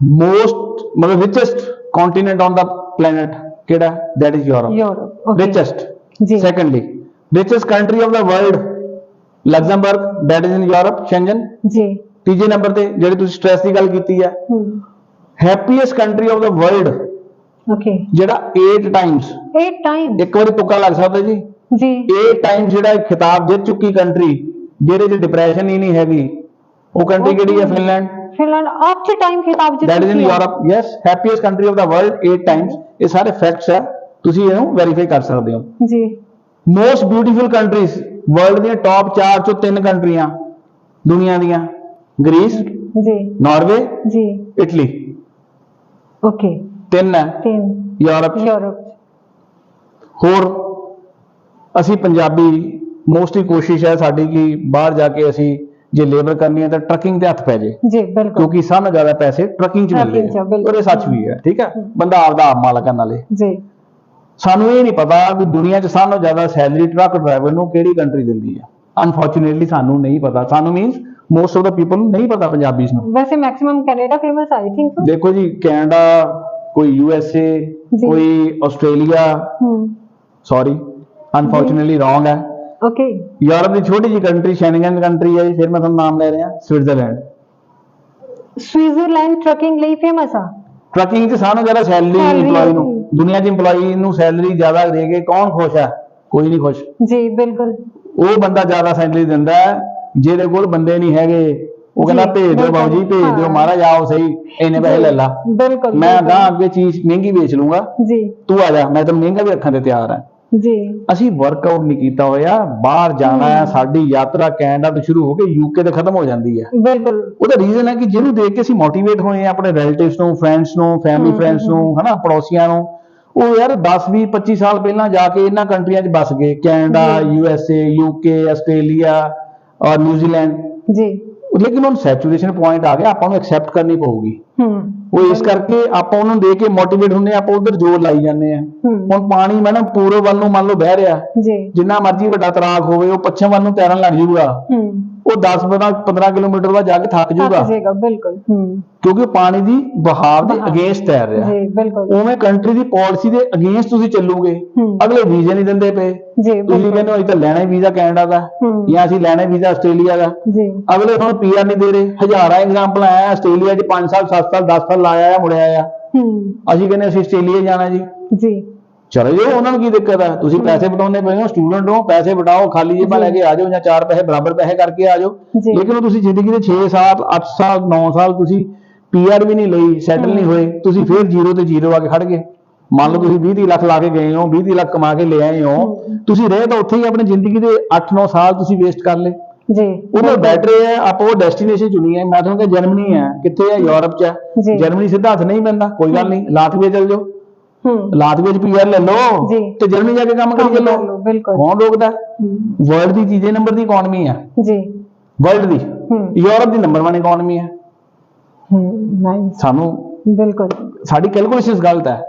ਮੋਸਟ ਮਤਲਬ richest continent on the planet ਕਿਹੜਾ? That is Europe Europe okay richest ji. Secondly richest country of the world Luxembourg that is in Europe Schengen ਜੀ। ਤੀਜੇ ਨੰਬਰ ਤੇ ਜਿਹੜੀ ਤੁਸੀਂ ਸਟ੍ਰੈਸ ਦੀ ਗੱਲ ਕੀਤੀ ਹੈ ਹੂੰ। happiest country of the world okay ਜਿਹੜਾ 8 times 8 ਟਾਈਮ ਇੱਕ ਵਾਰੀ ਤੁੱਕਾ ਲੱਗ ਸਕਦਾ ਜੀ। ਜੀ। 8 times ਜਿਹੜਾ ਖਿਤਾਬ ਜਿੱਤ ਚੁੱਕੀ ਕੰਟਰੀ ਜਿਹਦੇ 'ਚ ਡਿਪਰੈਸ਼ਨ ਹੀ ਨਹੀਂ ਹੈਗੀ ਉਹ ਕੰਟਰੀ ਕਿਹੜੀ ਹੈ ਫਿਨਲੈਂਡ ਫਿਨਲੈਂਡ ਆਪ ਟਾਈਮ ਖਿਤਾਬ ਜਿੱਤ that is in ਚੁੱਕੀ ਹੈ। Europe yes happiest country of the world 8 times ਇਹ ਸਾਰੇ ਫੈਕਟਸ ਹੈ ਤੁਸੀਂ ਇਹਨੂੰ ਵੈਰੀਫਾਈ ਕਰ ਸਕਦੇ ਹੋ। Ji. Most beautiful countries world ਦੀਆਂ ਟੌਪ 4 ਚੋਂ ਤਿੰਨ ਕੰਟਰੀਆਂ ਦੁਨੀਆ ਦੀਆਂ। Greece ji. Norway ji. Italy. Okay. ਤਿੰਨ ਹੈ। ਤਿੰਨ। ਯੂਰਪ। ਹੋਰ ਅਸੀਂ ਪੰਜਾਬੀ ਮੋਸਟਲੀ ਕੋਸ਼ਿਸ਼ ਹੈ ਸਾਡੀ ਕਿ ਬਾਹਰ ਜਾ ਕੇ ਅਸੀਂ ਜੇ ਲੇਬਰ ਕਰਨੀ ਹੈ ਤਾਂ ਟਰਕਿੰਗ ਤੇ ਹੱਥ ਪੈ ਜੇ। ਜੀ ਬਿਲਕੁਲ। ਕਿਉਂਕਿ ਸਭ ਤੋਂ ਜ਼ਿਆਦਾ ਪੈਸੇ ਟਰਕਿੰਗ 'ਚ ਮਿਲਦੇ। ਔਰ ਇਹ ਸੱਚ ਵੀ ਹੈ ਠੀਕ ਹੈ। ਬੰਦਾ ਆਪਦਾ ਆਪ ਮਾਲਕ ਹੈ ਨਾਲੇ। ਜੀ। ਸਾਨੂੰ ਇਹ ਨਹੀਂ ਪਤਾ ਵੀ ਦੁਨੀਆ 'ਚ ਸਭ ਤੋਂ ਜ਼ਿਆਦਾ ਸੈਲਰੀ ਟਰੱਕ ਡਰਾਈਵਰ ਨੂੰ ਕਿਹੜੀ ਕੰਟਰੀ ਦਿੰਦੀ ਹੈ ਅਨਫੋਰਚੂਨੇਟਲੀ ਸਾਨੂੰ ਨਹੀਂ ਪਤਾ। ਸਾਨੂੰ means most of the people ਨੂੰ ਨਹੀਂ ਪਤਾ ਪੰਜਾਬੀਜ਼ ਨੂੰ। ਵੈਸੇ maximum Canada famous I think so ਦੇਖੋ ਜੀ ਕੈਨੇਡਾ ਕੋਈ ਯੂ ਐਸ ਏ ਜੀ। ਕੋਈ ਆਸਟ੍ਰੇਲੀਆ ਹੂੰ। ਸੌਰੀ ਅਨਫੋਰਚੂਨੇਟਲੀ ਰੋਂਗ ਹੈ। ਓਕੇ ਯੂਰਪ ਦੀ ਛੋਟੀ ਜਿਹੀ ਕੰਟਰੀ ਸ਼ੈਂਗਨ ਕੰਟਰੀ ਹੈ ਜੀ, ਫਿਰ ਮੈਂ ਤੁਹਾਨੂੰ ਨਾਮ ਲੈ ਰਿਹਾ ਸਵਿਟਜ਼ਰਲੈਂਡ। ਸਵਿਟਜ਼ਰਲੈਂਡ ਟਰਕਿੰਗ ਲਈ ਫੇਮਸ ਆ। ਟਰਕਿੰਗ 'ਚ ਸਾਨੂੰ ਜ਼ਿਆਦਾ ਸੈਲਰੀ EMPLOYE ਨੂੰ। ਦੁਨੀਆ 'ਚ EMPLOYE ਨੂੰ ਸੈਲਰੀ ਜ਼ਿਆਦਾ ਦੇ ਕੇ ਕੌਣ ਖੁਸ਼ ਹੈ? ਕੋਈ ਨਹੀਂ ਖੁਸ਼। ਜੀ ਬਿਲਕੁਲ। ਉਹ ਬੰਦਾ ਜ਼ਿਆਦਾ ਸੈਲਰੀ ਦਿੰਦਾ ਹੈ ਜਿਹਦੇ ਕੋਲ ਬੰਦੇ ਨਹੀਂ ਹੈਗੇ ਉਹ ਕਹਿੰਦਾ ਭੇਜ ਦਿਓ। ਬਾਬੂ ਜੀ ਭੇਜ ਦਿਓ। ਮਹਾਰਾਜ ਆਓ ਸਹੀ ਇੰਨੇ ਪੈਸੇ ਲੈ ਲਾ। ਬਿਲਕੁਲ ਮੈਂ। ਅਗਾਂਹ ਅੱਗੇ ਚੀਜ਼ ਮਹਿੰਗੀ ਵੇਚ ਲੂੰਗਾ ਜੀ। ਤੂੰ ਆ ਜਾ ਮੈਂ ਤੈਨੂੰ ਮਹਿੰਗਾ ਵੀ ਰੱਖਣ ਤੇ ਤਿਆਰ ਹਾਂ। ਜੀ। ਅਸੀਂ ਵਰਕਆਊਟ ਨਹੀਂ ਕੀਤਾ ਹੋਇਆ ਬਾਹਰ ਜਾਣਾ ਹੈ ਸਾਡੀ ਯਾਤਰਾ ਕੈਨੇਡਾ ਤੋਂ ਸ਼ੁਰੂ ਹੋ ਕੇ ਯੂਕੇ ਤੇ ਖਤਮ ਹੋ ਜਾਂਦੀ ਹੈ। ਬਿਲਕੁਲ। ਉਹਦਾ ਰੀਜ਼ਨ ਹੈ ਕਿ ਜਿਹਨੂੰ ਦੇਖ ਕੇ ਅਸੀਂ ਮੋਟੀਵੇਟ ਹੋਏ ਆ ਆਪਣੇ ਰਿਲੇਟਿਵਸ ਨੂੰ ਫਰੈਂਡਸ ਨੂੰ ਫੈਮਿਲੀ ਫਰੈਂਡਸ ਨੂੰ ਹਨਾ ਪੜੋਸੀਆਂ ਨੂੰ ਉਹ ਯਾਰ 10 20 25 ਸਾਲ ਪਹਿਲਾਂ ਜਾ ਕੇ ਇਹਨਾਂ ਕੰਟਰੀਆਂ 'ਚ ਵੱਸ ਗਏ। Canada. U S A UK Australia ਔਰ ਨਿਊਜ਼ੀਲੈਂਡ। ਜੀ। ਲੇਕਿਨ ਹੁਣ ਸੈਚੂਰੇਸ਼ਨ ਪੁਆਇੰਟ ਆ ਗਿਆ ਆਪਾਂ ਨੂੰ ਐਕਸੈਪਟ ਕਰਨੀ ਪਊਗੀ। ਹੂੰ। ਉਹ ਇਸ ਕਰਕੇ ਆਪਾਂ ਉਹਨਾਂ ਨੂੰ ਦੇ ਕੇ ਮੋਟੀਵੇਟ ਹੁੰਦੇ ਹਾਂ, ਆਪਾਂ ਉਧਰ ਜ਼ੋਰ ਲਾਈ ਜਾਂਦੇ ਆ ਹੁਣ ਪਾਣੀ ਮੈਡਮ ਪੂਰਬ ਵੱਲ ਨੂੰ ਮੰਨ ਲਓ ਬਹਿ ਰਿਹਾ। ਜੀ। ਜਿੰਨਾ ਮਰਜ਼ੀ ਵੱਡਾ ਤਰਾਗ ਹੋਵੇ ਉਹ ਪੱਛਮ ਵੱਲ ਨੂੰ ਤੈਰਨ ਲੱਗ ਜਾਊਗਾ। ਉਹ 10 15 15 ਕਿਲੋਮੀਟਰ ਬਾਅਦ ਜਾ ਕੇ ਥੱਕ ਥੱਕ ਜਾਊਗਾ ਜਾਏਗਾ ਬਿਲਕੁਲ। ਕਿਉਂਕਿ ਪਾਣੀ ਦੀ ਬਹਾਵ ਦੇ। ਅਗੇਂਸਟ ਤੈਰ ਰਿਹਾ। ਜੀ ਬਿਲਕੁਲ। ਉਵੇਂ ਕੰਟਰੀ ਦੀ ਪਾਲਿਸੀ ਦੇ ਅਗੇਂਸਟ ਤੁਸੀਂ ਚੱਲੋਗੇ। ਅਗਲੇ ਵੀਜ਼ੇ ਨਹੀਂ ਦਿੰਦੇ ਪਏ। ਜੀ ਤੁਸੀਂ ਕਹਿੰਦੇ ਹੋ ਅਸੀਂ ਤਾਂ ਲੈਣਾ ਹੀ ਵੀਜ਼ਾ ਕੈਨੇਡਾ ਦਾ। ਜਾਂ ਅਸੀਂ ਲੈਣਾ ਵੀਜ਼ਾ ਆਸਟ੍ਰੇਲੀਆ ਦਾ। ਜੀ। ਅਗਲੇ ਹੁਣ ਪੀਆਰ ਨਹੀਂ ਦੇ ਰਹੇ। ਹਜ਼ਾਰਾਂ ਐਗਜ਼ਾਮਪਲ ਆਇਆ ਆਸਟ੍ਰੇਲੀਆ 'ਚ 5 ਸਾਲ 7 ਸਾਲ 10 ਸਾਲ ਲਾਇਆ ਆ ਮੁੜਿਆ ਆ। ਹੂੰ। ਅਸੀਂ ਕਹਿੰਦੇ ਅਸੀਂ ਆਸਟ੍ਰੇਲੀਆ ਜਾਣਾ ਜੀ। ਜੀ। ਚਲੇ ਜਾਓ ਉਹਨਾਂ ਨੂੰ ਕੀ ਦਿੱਕਤ ਹੈ ਤੁਸੀਂ ਪੈਸੇ ਬਟਾਉਂਦੇ ਪਏ ਹੋ ਸਟੂਡੈਂਟ ਹੋ ਪੈਸੇ ਬਟਾਓ ਖਾਲੀ ਜੇਬਾਂ ਜੀ। ਲੈ ਕੇ ਆ ਜਾਓ ਜਾਂ ਚਾਰ ਪੈਸੇ ਬਰਾਬਰ ਪੈਸੇ ਕਰਕੇ ਆ ਜਾਓ। ਜੀ। ਲੇਕਿਨ ਉਹ ਤੁਸੀਂ ਜ਼ਿੰਦਗੀ ਦੇ 6 ਸਾਲ 8 ਸਾਲ 9 ਸਾਲ ਤੁਸੀਂ ਪੀਆਰ ਵੀ ਨਹੀਂ ਲਈ ਸੈਟਲ ਨਹੀਂ। ਹੋਏ। ਤੁਸੀਂ ਫਿਰ ਜ਼ੀਰੋ ਤੇ ਜ਼ੀਰੋ ਆ ਕੇ ਖੜ ਗਏ। ਮੰਨ ਲਓ ਤੁਸੀਂ 20 30 ਲੱਖ ਲਾ ਕੇ ਗਏ ਹੋ 20 30 ਲੱਖ ਕਮਾ ਕੇ ਲੈ ਆਏ ਹੋ। ਤੁਸੀਂ ਰਹੇ ਤਾਂ ਉੱਥੇ ਹੀ ਆਪਣੀ ਜ਼ਿੰਦਗੀ ਦੇ 8 9 ਸਾਲ ਤੁਸੀਂ ਵੇਸਟ ਕਰ ਲਏ। ਜੀ। ਉਹਨੂੰ ਬੈਟਰ ਹੈ ਆਪਾਂ ਉਹ ਡੈਸਟੀਨੇਸ਼ਨ ਚੁਣੀ ਹੈ। ਮੈਂ ਤੁਹਾਨੂੰ ਕਿਹਾ ਜਰਮਨੀ ਹੈ ਕਿੱਥੇ ਹੈ? ਯੂਰਪ 'ਚ ਹੈ। ਜਰਮਨੀ ਸਿੱਧਾ ਹੱਥ ਨਹੀਂ ਪੈਂਦਾ ਕੋਈ ਗੱਲ ਨਹੀਂ। ਲਾਤਵੀਆ ਚੱਲ ਜਾਓ। ਹੂੰ। ਲਾਤਵੀਆ 'ਚ ਪੀਆਰ ਲੈ ਲਓ। ਤੇ ਜਰਮਨੀ ਜਾ ਕੇ ਕੰਮ ਕਰੀ ਚੱਲੋ। ਬਿਲਕੁਲ। ਕੌਣ ਰੋਕਦਾ? ਵਰਲਡ ਦੀ ਤੀਜੇ ਨੰਬਰ ਦੀ ਇਕਨੋਮੀ ਹੈ। ਜੀ। ਵਰਲਡ ਦੀ। ਹੂੰ। ਯੂਰਪ ਦੀ ਨੰਬਰ 1 ਇਕਨੋਮੀ ਹੈ। ਹੂੰ ਸਾਨੂੰ ਬਿਲਕੁਲ। ਸਾਡੀ ਕੈਲਕੂਲੇਸ਼ਨਸ ਗਲਤ ਹੈ।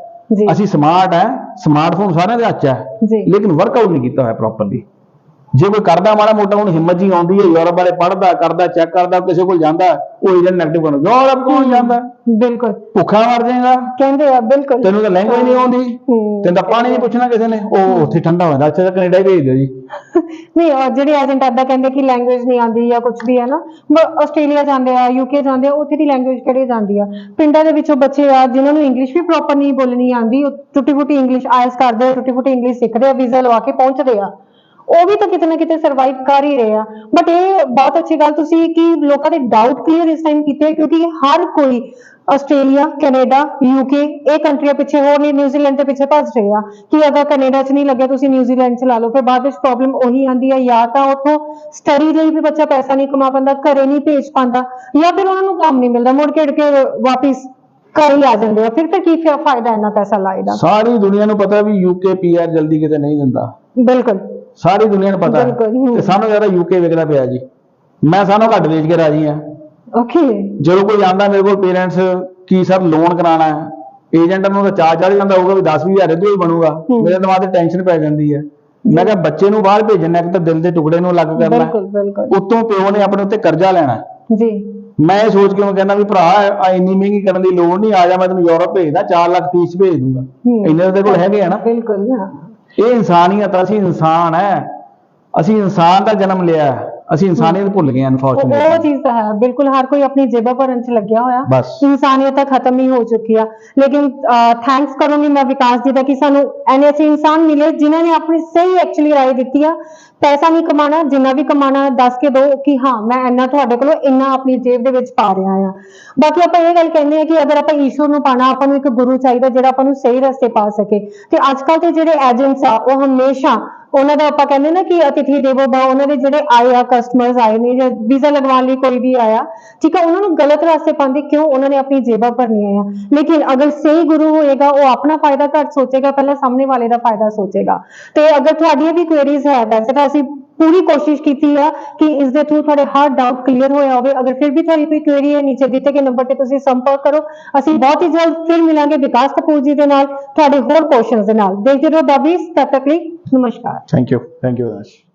ਅਸੀਂ ਸਮਾਰਟ ਹੈ। ਸਮਾਰਟਫੋਨ ਸਾਰਿਆਂ ਦੇ ਹੱਥ 'ਚ ਹੈ। ਲੇਕਿਨ ਵਰਕਆਊਟ ਨਹੀਂ ਕੀਤਾ ਹੋਇਆ ਪ੍ਰੋਪਰਲੀ ਜੇ ਕੋਈ ਕਰਦਾ ਮਾੜਾ ਮੋਟਾ ਹੁਣ ਹਿੰਮਤ ਜੀ ਆਉਂਦੀ ਹੈ ਯੂਰਪ ਬਾਰੇ ਪੜ੍ਹਦਾ ਕਰਦਾ ਚੈੱਕ ਕਰਦਾ ਕਿਸੇ ਕੋਲ ਜਾਂਦਾ ਉਹ ਏਜੰਟ ਨੈਗੇਟਿਵ ਕਰਨ ਯੂਰਪ ਕੌਣ ਜਾਂਦਾ? ਬਿਲਕੁਲ। ਭੁੱਖਾ ਮਰ ਜਾਏਗਾ। ਕਹਿੰਦੇ ਆ ਬਿਲਕੁਲ। ਤੈਨੂੰ ਤਾਂ ਲੈਂਗੁਏਜ ਨਹੀਂ ਆਉਂਦੀ। ਹੂੰ। ਤੈਨੂੰ ਤਾਂ ਪਾਣੀ ਨਹੀਂ ਪੁੱਛਣਾ ਕਿਸੇ ਨੇ। ਉਹ ਉੱਥੇ ਠੰਡਾ ਹੁੰਦਾ ਅੱਛਾ ਤਾਂ ਕੈਨੇਡਾ ਹੀ ਭੇਜ ਦਿਓ ਜੀ। ਨਹੀਂ ਔਰ ਜਿਹੜੇ ਏਜੰਟ ਆਦਾ ਕਹਿੰਦੇ ਕਿ ਲੈਂਗੁਏਜ ਨਹੀਂ ਆਉਂਦੀ ਜਾਂ ਕੁਝ ਵੀ ਹੈ ਨਾ ਆਸਟ੍ਰੇਲੀਆ ਜਾਂਦੇ ਆ ਯੂਕੇ ਜਾਂਦੇ ਆ ਉੱਥੇ ਦੀ ਲੈਂਗੁਏਜ ਕਿਹੜੀ ਜਾਂਦੀ ਆ? ਪਿੰਡਾਂ ਦੇ ਵਿੱਚੋਂ ਬੱਚੇ ਆ ਜਿਨ੍ਹਾਂ ਨੂੰ ਇੰਗਲਿਸ਼ ਵੀ ਪ੍ਰੋਪਰ ਨਹੀਂ ਬੋਲਣੀ ਆਉਂਦੀ ਉਹ ਟੁੱਟੀ ਫੁੱਟੀ ਇੰਗਲਿਸ਼ ਆਇਲਸ ਕਰਦੇ ਟੁੱਟੀ ਫੁੱਟੀ ਇੰਗਲਿਸ਼ ਸਿੱਖਦੇ ਆ ਵੀਜ਼ਾ ਲਵਾ ਕੇ ਪਹੁੰਚਦੇ ਆ। ਉਹ ਵੀ ਤਾਂ ਕਿਤੇ ਨਾ ਕਿਤੇ ਸਰਵਾਈਵ ਕਰ ਹੀ ਰਹੇ ਆ। ਬਟ ਇਹ ਬਹੁਤ ਅੱਛੀ ਗੱਲ ਤੁਸੀਂ ਕਿ ਲੋਕਾਂ ਦੇ ਡਾਊਟ ਕਲੀਅਰ ਇਸ ਟਾਈਮ ਕੀਤੇ ਕਿਉਂਕਿ ਹਰ ਕੋਈ ਆਸਟ੍ਰੇਲੀਆ ਕੈਨੇਡਾ ਯੂਕੇ ਇਹ ਕੰਟਰੀਆਂ ਪਿੱਛੇ ਹੋਰ ਨਹੀਂ ਨਿਊਜ਼ੀਲੈਂਡ ਦੇ ਪਿੱਛੇ ਭੱਜ ਰਹੇ ਆ। ਕਿ ਅਗਰ ਕੈਨੇਡਾ 'ਚ ਨਹੀਂ ਲੱਗਿਆ ਤੁਸੀਂ ਨਿਊਜ਼ੀਲੈਂਡ 'ਚ ਲਾ ਲਓ ਫਿਰ ਬਾਅਦ ਵਿੱਚ ਪ੍ਰੋਬਲਮ ਉਹੀ ਆਂਦੀ ਆ ਜਾਂ ਤਾਂ ਉੱਥੋਂ ਸਟੱਡੀ ਲਈ ਵੀ ਬੱਚਾ ਪੈਸਾ ਨਹੀਂ ਕਮਾ ਪਾਉਂਦਾ ਘਰੇ ਨਹੀਂ ਭੇਜ ਪਾਉਂਦਾ ਜਾਂ ਫਿਰ ਉਹਨਾਂ ਨੂੰ ਕੰਮ ਨਹੀਂ ਮਿਲਦਾ ਮੁੜ ਕੇ ਕੇ ਵਾਪਿਸ ਘਰ ਹੀ ਆ ਜਾਂਦੇ ਆ। ਫਿਰ ਫਿਰ ਕੀ ਫਾਇਦਾ ਇੰਨਾ ਪੈਸਾ ਲਾਏ ਦਾ? ਸਾਰੀ ਦੁਨੀਆ ਨੂੰ ਪਤਾ ਵੀ ਯੂਕੇ ਪੀਆਰ ਜਲਦੀ ਕਿਤੇ ਨਹੀਂ ਦਿੰਦਾ। ਬਿਲਕੁਲ। ਸਾਰੀ ਦੁਨੀਆ ਨੂੰ ਪਤਾ ਬਿਲਕੁਲ, ਹੈ ਹੂੰ। ਤੇ ਸਾਨੂੰ ਜ਼ਿਆਦਾ ਯੂਕੇ ਵਿਕਦਾ ਪਿਆ ਜੀ ਮੈਂ ਸਾਨੂੰ ਘੱਟ ਵੇਚ ਕੇ ਰਾਜੀ ਆ ਓਕੇ ਜਦੋਂ ਕੋਈ ਆਂਦਾ ਮੇਰੇ ਕੋਲ ਪੇਰੈਂਟਸ ਕੀ ਸਰ ਲੋਨ ਕਰਾਣਾ ਹੈ ਏਜੰਟ ਨੂੰ ਤਾਂ ਚਾਹ ਚੜ ਜਾਂਦਾ ਹੋਊਗਾ ਵੀ 10 20000 ਇਹਦੇ ਹੀ ਬਣੂਗਾ। ਮੇਰੇ ਦਿਮਾਗ ਤੇ ਟੈਨਸ਼ਨ ਪੈ ਜਾਂਦੀ ਹੈ ਮੈਂ ਕਿਹਾ ਬੱਚੇ ਨੂੰ ਬਾਹਰ ਭੇਜਣਾ ਇੱਕ ਤਾਂ ਦਿਲ ਦੇ ਟੁਕੜੇ ਨੂੰ ਅਲੱਗ ਕਰਨਾ ਹੈ। ਬਿਲਕੁਲ ਬਿਲਕੁਲ ਉੱਤੋਂ ਪਿਓ ਨੇ ਆਪਣੇ ਉੱਤੇ ਕਰਜ਼ਾ ਲੈਣਾ ਹੈ। ਜੀ ਮੈਂ ਇਹ ਸੋਚ ਕੇ ਮੈਂ ਕਹਿੰਦਾ ਵੀ ਭਰਾ ਆ ਇੰਨੀ ਮਹਿੰਗੀ ਕਰਨ ਦੀ ਲੋੜ ਨਹੀਂ ਆ ਜਾ ਮੈਂ ਤੈਨੂੰ ਯੂਰਪ ਭੇਜਦਾ 4 ਲੱਖ ਫੀਸ ਭੇਜ ਦੂੰਗਾ। ਇੰਨੇ ਤਾਂ ਤੇਰੇ ਕੋਲ ਹੈਗੇ ਆ ਨਾ ਬਿਲਕੁਲ ਹਾਂ ਇਹ ਇਨਸਾਨੀਅਤ ਆ, ਅਸੀਂ ਇਨਸਾਨ ਹੈ ਅਸੀਂ ਇਨਸਾਨ ਦਾ ਜਨਮ ਲਿਆ। ਅਸੀਂ ਇਨਸਾਨੀਅਤ ਭੁੱਲ ਗਏ ਉਹ ਅਨਫੋਰਚੂਨੇਟਲੀ ਚੀਜ਼ ਤਾਂ ਹੈ ਬਿਲਕੁਲ ਹਰ ਕੋਈ ਆਪਣੀ ਜੇਬਾਂ ਭਰਨ ਚ ਲੱਗਿਆ ਹੋਇਆ। ਬਸ। ਇਨਸਾਨੀਅਤ ਤਾਂ ਖਤਮ ਹੀ ਹੋ ਚੁੱਕੀ ਆ। ਲੇਕਿਨ ਥੈਂਕਸ ਕਰੂੰਗੀ ਮੈਂ ਵਿਕਾਸ ਜੀ ਦਾ ਕਿ ਸਾਨੂੰ ਐਨੇ ਅੱਛੇ ਇਨਸਾਨ ਮਿਲੇ ਜਿਨ੍ਹਾਂ ਨੇ ਆਪਣੀ ਸਹੀ ਐਕਚੁਅਲੀ ਰਾਏ ਦਿੱਤੀ ਆ। ਪੈਸਾ ਨਹੀਂ ਕਮਾਣਾ ਜਿੰਨਾ ਵੀ ਕਮਾਣਾ ਦੱਸ ਕੇ ਦਿਓ ਕਿ ਹਾਂ ਮੈਂ ਇੰਨਾ ਤੁਹਾਡੇ ਕੋਲੋਂ ਇੰਨਾ ਆਪਣੀ ਜੇਬ ਦੇ ਵਿੱਚ ਪਾ ਰਿਹਾ ਆ। ਬਾਕੀ ਆਪਾਂ ਇਹ ਗੱਲ ਕਹਿੰਦੇ ਆ ਕਿ ਅਗਰ ਆਪਾਂ ਈਸ਼ਵਰ ਨੂੰ ਪਾਣਾ ਆਪਾਂ ਨੂੰ ਇੱਕ ਗੁਰੂ ਚਾਹੀਦਾ ਜਿਹੜਾ ਆਪਾਂ ਨੂੰ ਸਹੀ ਰਸਤੇ ਪਾ ਸਕੇ। ਤੇ ਅੱਜ ਕੱਲ੍ਹ ਦੇ ਜਿਹੜੇ ਏਜੰਟਸ ਆ ਉਹ ਹਮੇਸ਼ਾ ਉਹਨਾਂ ਦਾ ਆਪਾਂ ਕਹਿੰਦੇ ਨਾ ਕਿ ਅਤਿਥੀ ਦੇਵੋ ਭਵ ਉਹਨਾਂ ਦੇ ਜਿਹੜੇ ਆਏ ਆ ਕਸਟਮਰਸ ਆਏ ਨੇ ਜਾਂ ਵੀਜ਼ਾ ਲਗਵਾਉਣ ਲਈ ਕੋਈ ਵੀ ਆਇਆ, ਠੀਕ ਹੈ ਉਹਨਾਂ ਨੂੰ ਗਲਤ ਰਸਤੇ ਪਾਉਂਦੇ ਕਿਉਂ ਉਹਨਾਂ ਨੇ ਆਪਣੀ ਜੇਬਾਂ ਭਰਨੀਆਂ ਆ? ਲੇਕਿਨ ਅਗਰ ਸਹੀ ਗੁਰੂ ਹੋਏਗਾ, ਉਹ ਆਪਣਾ ਫਾਇਦਾ ਘੱਟ ਸੋਚੇਗਾ, ਪਹਿਲਾਂ ਸਾਹਮਣੇ ਵਾਲੇ ਦਾ ਫਾਇਦਾ ਸੋਚੇਗਾ। ਤੇ ਅਗਰ ਤੁਹਾਡੀਆਂ ਵੀ ਕੁਐਰੀਜ਼ ਹੈ, ਵੈਸੇ ਤਾਂ ਅਸੀਂ ਪੂਰੀ ਕੋਸ਼ਿਸ਼ ਕੀਤੀ ਆ ਕਿ ਇਸ ਦੇ ਥਰੂ ਤੁਹਾਡੇ ਹਰ ਡਾਊਟ ਕਲੀਅਰ ਹੋਇਆ ਹੋਵੇ। ਅਗਰ ਫਿਰ ਵੀ ਤੁਹਾਡੀ ਕੋਈ ਕੁਐਰੀ ਹੈ ਨੀਚੇ ਦਿੱਤੇ ਗਏ ਨੰਬਰ ਤੇ ਤੁਸੀਂ ਸੰਪਰਕ ਕਰੋ। ਅਸੀਂ ਬਹੁਤ ਹੀ ਜਲਦ ਫਿਰ ਮਿਲਾਂਗੇ ਵਿਕਾਸ ਕਪੂਰ ਜੀ ਦੇ ਨਾਲ, ਤੁਹਾਡੇ ਹੋਰ ਕੁਐਸਚਨਸ ਦੇ ਨਾਲ। ਦੇਖਦੇ ਰਹੋ ਬਾਬੀ, ਤਦ ਤੱਕ ਲਈ ਨਮਸਕਾਰ। Thank you thank you very